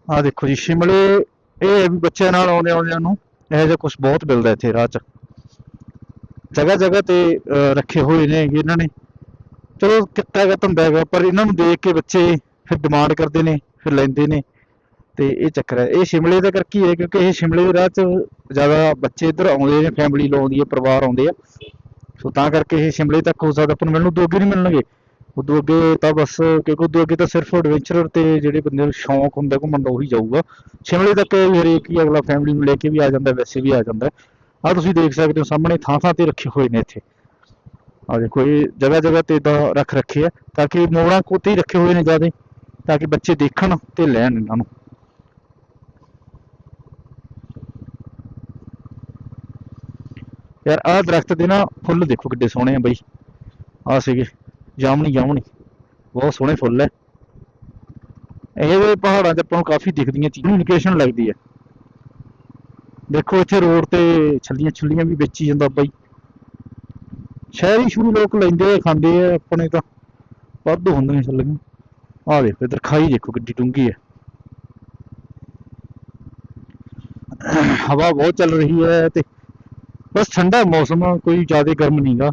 ਆ ਦੇਖੋ ਜੀ, ਸ਼ਿਮਲੇ, ਇਹ ਬੱਚਿਆਂ ਨਾਲ ਆਉਂਦੇ ਆਉਂਦਿਆਂ ਨੂੰ ਇਹੋ ਜਿਹਾ ਕੁਝ ਬਹੁਤ ਮਿਲਦਾ ਇੱਥੇ ਰਾਹ 'ਚ। ਜਗ੍ਹਾ ਜਗ੍ਹਾ ਤੇ ਰੱਖੇ ਹੋਏ ਨੇ ਇਹਨਾਂ ਨੇ। ਚਲੋ ਕਿੱਤਾ ਹੈਗਾ ਧੰਦਾ ਹੈਗਾ, ਪਰ ਇਹਨਾਂ ਨੂੰ ਦੇਖ ਕੇ ਬੱਚੇ ਫਿਰ ਡਿਮਾਂਡ ਕਰਦੇ ਨੇ, ਫਿਰ ਲੈਂਦੇ ਨੇ, ਤੇ ਇਹ ਚੱਕਰ ਹੈ। ਇਹ ਸ਼ਿਮਲੇ ਦਾ ਕਰਕੇ ਹੀ ਹੈ, ਕਿਉਂਕਿ ਇਹ ਸ਼ਿਮਲੇ ਦੇ ਰਾਹ 'ਚ ਜ਼ਿਆਦਾ ਬੱਚੇ ਇੱਧਰ ਆਉਂਦੇ ਨੇ ਫੈਮਿਲੀ ਲਾਉਂਦੀ ਹੈ ਪਰਿਵਾਰ ਆਉਂਦੇ ਆ। ਸੋ ਤਾਂ ਕਰਕੇ ਇਹ ਸ਼ਿਮਲੇ ਤੱਕ ਹੋ ਸਕਦਾ ਆਪਾਂ ਨੂੰ ਮਿਲਣ ਉਦੋਂ ਅੱਗੇ ਨਹੀਂ ਮਿਲਣਗੇ। ਉਦੋਂ ਅੱਗੇ ਤਾਂ ਬਸ, ਕਿਉਂਕਿ ਉਦੋਂ ਅੱਗੇ ਤਾਂ ਸਿਰਫ ਐਡਵੈਂਚਰਰ ਤੇ ਜਿਹੜੇ ਬੰਦੇ ਨੂੰ ਸ਼ੌਂਕ ਹੁੰਦਾ ਘੁੰਮਣ ਦਾ ਉਹੀ ਜਾਊਗਾ। ਸ਼ਿਮਲੇ ਤੱਕ ਹਰੇਕ ਹੀ ਅਗਲਾ ਫੈਮਿਲੀ ਨੂੰ ਲੈ ਕੇ ਵੀ ਆ ਜਾਂਦਾ, ਵੈਸੇ ਵੀ ਆ ਜਾਂਦਾ। ਆ ਤੁਸੀਂ ਦੇਖ ਸਕਦੇ ਹੋ, ਸਾਹਮਣੇ ਥਾਂ ਥਾਂ ਤੇ ਰੱਖੇ ਹੋਏ ਨੇ ਇੱਥੇ। ਆ ਦੇਖੋ ਇਹ ਜਗ੍ਹਾ ਜਗ੍ਹਾ ਤੇ ਇਦਾਂ ਰੱਖ ਰੱਖੇ ਆ ਤਾਂ ਕਿ ਮੋੜਾਂ ਕੋਤੇ ਹੀ ਰੱਖੇ ਹੋਏ ਨੇ ਜਿਆਦੇ ਤਾਂ ਕਿ ਬੱਚੇ ਦੇਖਣ ਤੇ ਲੈਣ ਇਹਨਾਂ ਨੂੰ ਯਾਰ ਆਹ ਦਰਖਤ ਦੇ ਨਾ ਫੁੱਲ ਦੇਖੋ ਕਿੱਡੇ ਸੋਹਣੇ ਆ ਬਈ ਆ ਸੀਗੇ ਜਾਮਣੀ ਜਾਮਣੀ ਬਹੁਤ ਸੋਹਣੇ ਫੁੱਲ ਐ ਇਹਦੇ ਪਹਾੜਾਂ 'ਚ ਆਪਾਂ ਨੂੰ ਕਾਫੀ ਦਿਖਦੀਆਂ ਚੀਜ਼ਾਂ ਕਮਿਊਨੀਕੇਸ਼ਨ ਲੱਗਦੀ ਹੈ ਦੇਖੋ ਇੱਥੇ ਰੋਡ ਤੇ ਛੱਲੀਆਂ ਛੁੱਲੀਆਂ ਵੀ ਵੇਚੀ ਜਾਂਦਾ ਬਾਈ ਸ਼ਹਿਰੀ ਸ਼ੁਰੂ ਲੋਕ ਲੈਂਦੇ ਆ ਖਾਂਦੇ ਆ ਆਪਣੇ ਤਾਂ। ਵਾਧੂ ਹੁੰਦੀਆਂ ਛੱਲੀਆਂ ਆਹ ਦੇਖੋ ਇਧਰ ਖਾਈ ਦੇਖੋ ਕਿੱਡੀ ਡੂੰਗੀ ਹੈ। ਹਵਾ ਬਹੁਤ ਚੱਲ ਰਹੀ ਹੈ ਤੇ ਬਸ ਠੰਡਾ ਮੌਸਮ ਆ, ਕੋਈ ਜ਼ਿਆਦਾ ਗਰਮ ਨਹੀਂਗਾ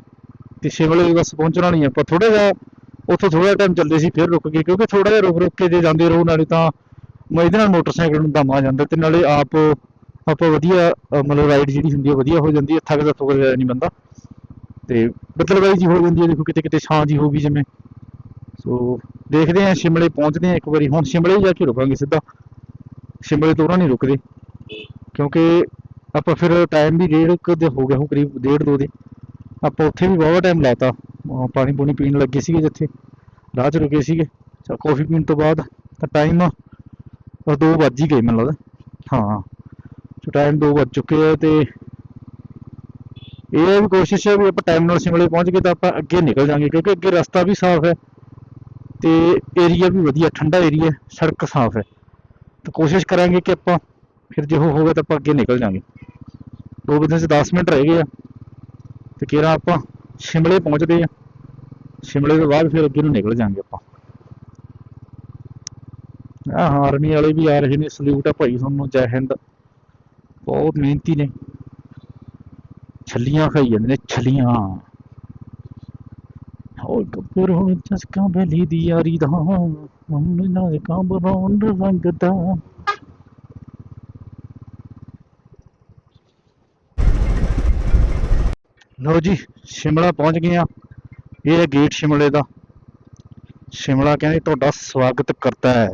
ਤੇ ਸ਼ਿਮਲੇ ਬਸ ਪਹੁੰਚਣਾ ਨਹੀਂ ਆਪਾਂ ਥੋੜਾ ਜਿਹਾ ਉੱਥੋਂ ਥੋੜਾ ਟਾਈਮ ਚੱਲਦੇ ਸੀ ਫਿਰ ਰੁਕ ਗਏ ਕਿਉਂਕਿ ਥੋੜਾ ਜਿਹਾ ਰੁਕ ਰੁਕ ਕੇ ਜੇ ਜਾਂਦੇ ਰਹੋ ਨਾਲੇ ਤਾਂ ਮੈਂ ਇਹਦੇ ਨਾਲ ਮੋਟਰਸਾਈਕਲ ਨੂੰ ਦਮ ਆ ਜਾਂਦਾ ਤੇ ਨਾਲੇ ਆਪ ਆਪਾਂ ਵਧੀਆ ਮਤਲਬ ਰਾਈਡ ਜਿਹੜੀ ਹੁੰਦੀ ਹੈ ਵਧੀਆ ਹੋ ਜਾਂਦੀ ਹੈ ਥੱਕਦਾ ਥੁੱਕਦਾ ਨਹੀਂ ਬੰਦਾ ਤੇ ਬੱਦਲਬਾਈ ਜੀ ਹੋ ਜਾਂਦੀ ਹੈ, ਦੇਖੋ ਕਿਤੇ ਕਿਤੇ ਛਾਂ ਜੀ ਹੋ ਗਈ ਜਿਵੇਂ। ਸੋ ਦੇਖਦੇ ਹਾਂ, ਸ਼ਿਮਲੇ ਪਹੁੰਚਦੇ ਹਾਂ ਇੱਕ ਵਾਰੀ। ਹੁਣ ਸ਼ਿਮਲੇ ਜਾ ਕੇ ਰੁਕਾਂਗੇ ਸਿੱਧਾ। ਸ਼ਿਮਲੇ ਤੋਂ ਉਰਾਂ ਨਹੀਂ ਰੁਕਦੇ। ਕਿਉਂਕਿ ਆਪਾਂ ਫਿਰ ਟਾਈਮ ਵੀ ਡੇਢ ਕੁ ਦੇ ਹੋ ਗਿਆ ਹੋ ਕਰੀਬ ਡੇਢ ਦੋ ਦੇ। ਆਪਾਂ ਉੱਥੇ ਵੀ ਬਹੁਤ ਟਾਈਮ ਲਾਤਾ। ਅਹ ਪਾਣੀ ਪੂਣੀ ਪੀਣ ਲੱਗੇ ਸੀਗੇ ਜਿੱਥੇ। ਰਾਹ 'ਚ ਰੁਕੇ ਸੀਗੇ। ਚਲ ਕਾਫੀ ਪੀਣ ਤੋਂ ਬਾਅਦ ਤਾਂ ਟਾਈਮ ਦੋ ਵੱਜ ਹੀ ਗਏ ਮੈਨੂੰ ਲੱਗਦਾ। ਹਾਂ। ਟਾਈਮ ਦੋ ਵੱਜ ਚੁੱਕੇ ਆ ਤੇ ਇਹ ਵੀ ਕੋਸ਼ਿਸ਼ ਹੈ ਵੀ ਆਪਾਂ ਟਾਈਮ ਨਾਲ ਸ਼ਿਮਲੇ ਪਹੁੰਚ ਗਏ ਤਾਂ ਆਪਾਂ ਅੱਗੇ ਨਿਕਲ ਜਾਾਂਗੇ ਕਿਉਂਕਿ ਅੱਗੇ ਰਸਤਾ ਵੀ ਸਾਫ਼ ਹੈ ਤੇ ਏਰੀਆ ਵੀ ਵਧੀਆ, ਠੰਡਾ ਏਰੀਆ ਸੜਕ ਸਾਫ਼ ਹੈ। ਤਾਂ ਕੋਸ਼ਿਸ਼ ਕਰਾਂਗੇ ਕਿ ਆਪਾਂ ਫਿਰ ਜੇ ਉਹ ਹੋਵੇ ਤਾਂ ਆਪਾਂ ਅੱਗੇ ਨਿਕਲ ਜਾਾਂਗੇ ਦੋ ਵਜੇ ਚ 10 ਮਿੰਟ ਰਹਿ ਗਏ ਆ। ਤੇ ਕਿਹੜਾ ਆਪਾਂ ਸ਼ਿਮਲੇ ਪਹੁੰਚਦੇ ਆ। ਸ਼ਿਮਲੇ ਤੋਂ ਬਾਅਦ ਫਿਰ ਅੱਗੇ ਨੂੰ ਨਿਕਲ ਜਾਾਂਗੇ ਆਪਾਂ। ਆਹ ਆਰਮੀ ਵਾਲੇ ਵੀ ਆ ਰਹੇ ਨੇ ਸਲੂਟ ਆ ਭਾਈ ਤੁਹਾਨੂੰ, ਜੈ ਹਿੰਦ। ਬਹੁਤ ਮਿਹਨਤੀ ਨੇ। ਛੱਲੀਆਂ ਖਾਈ ਜਾਂਦੇ ਨੇ, ਛੱਲੀਆਂ। ਹੋਰ ਗੱਪਰ ਹੁਣ ਚਸਕਾ ਬਲੀ ਦੀ ਯਾਰੀ ਦਾ ਮੰਨ ਨਾ ਕੰਬ ਰੌਂਡ ਰੰਗ ਦਾ ਲਓ ਜੀ, ਸ਼ਿਮਲਾ ਪਹੁੰਚ ਗਏ ਆ ਇਹ ਹੈ ਗੇਟ ਸ਼ਿਮਲੇ ਦਾ। ਸ਼ਿਮਲਾ ਕਹਿੰਦੇ ਤੁਹਾਡਾ ਸਵਾਗਤ ਕਰਤਾ ਹੈ।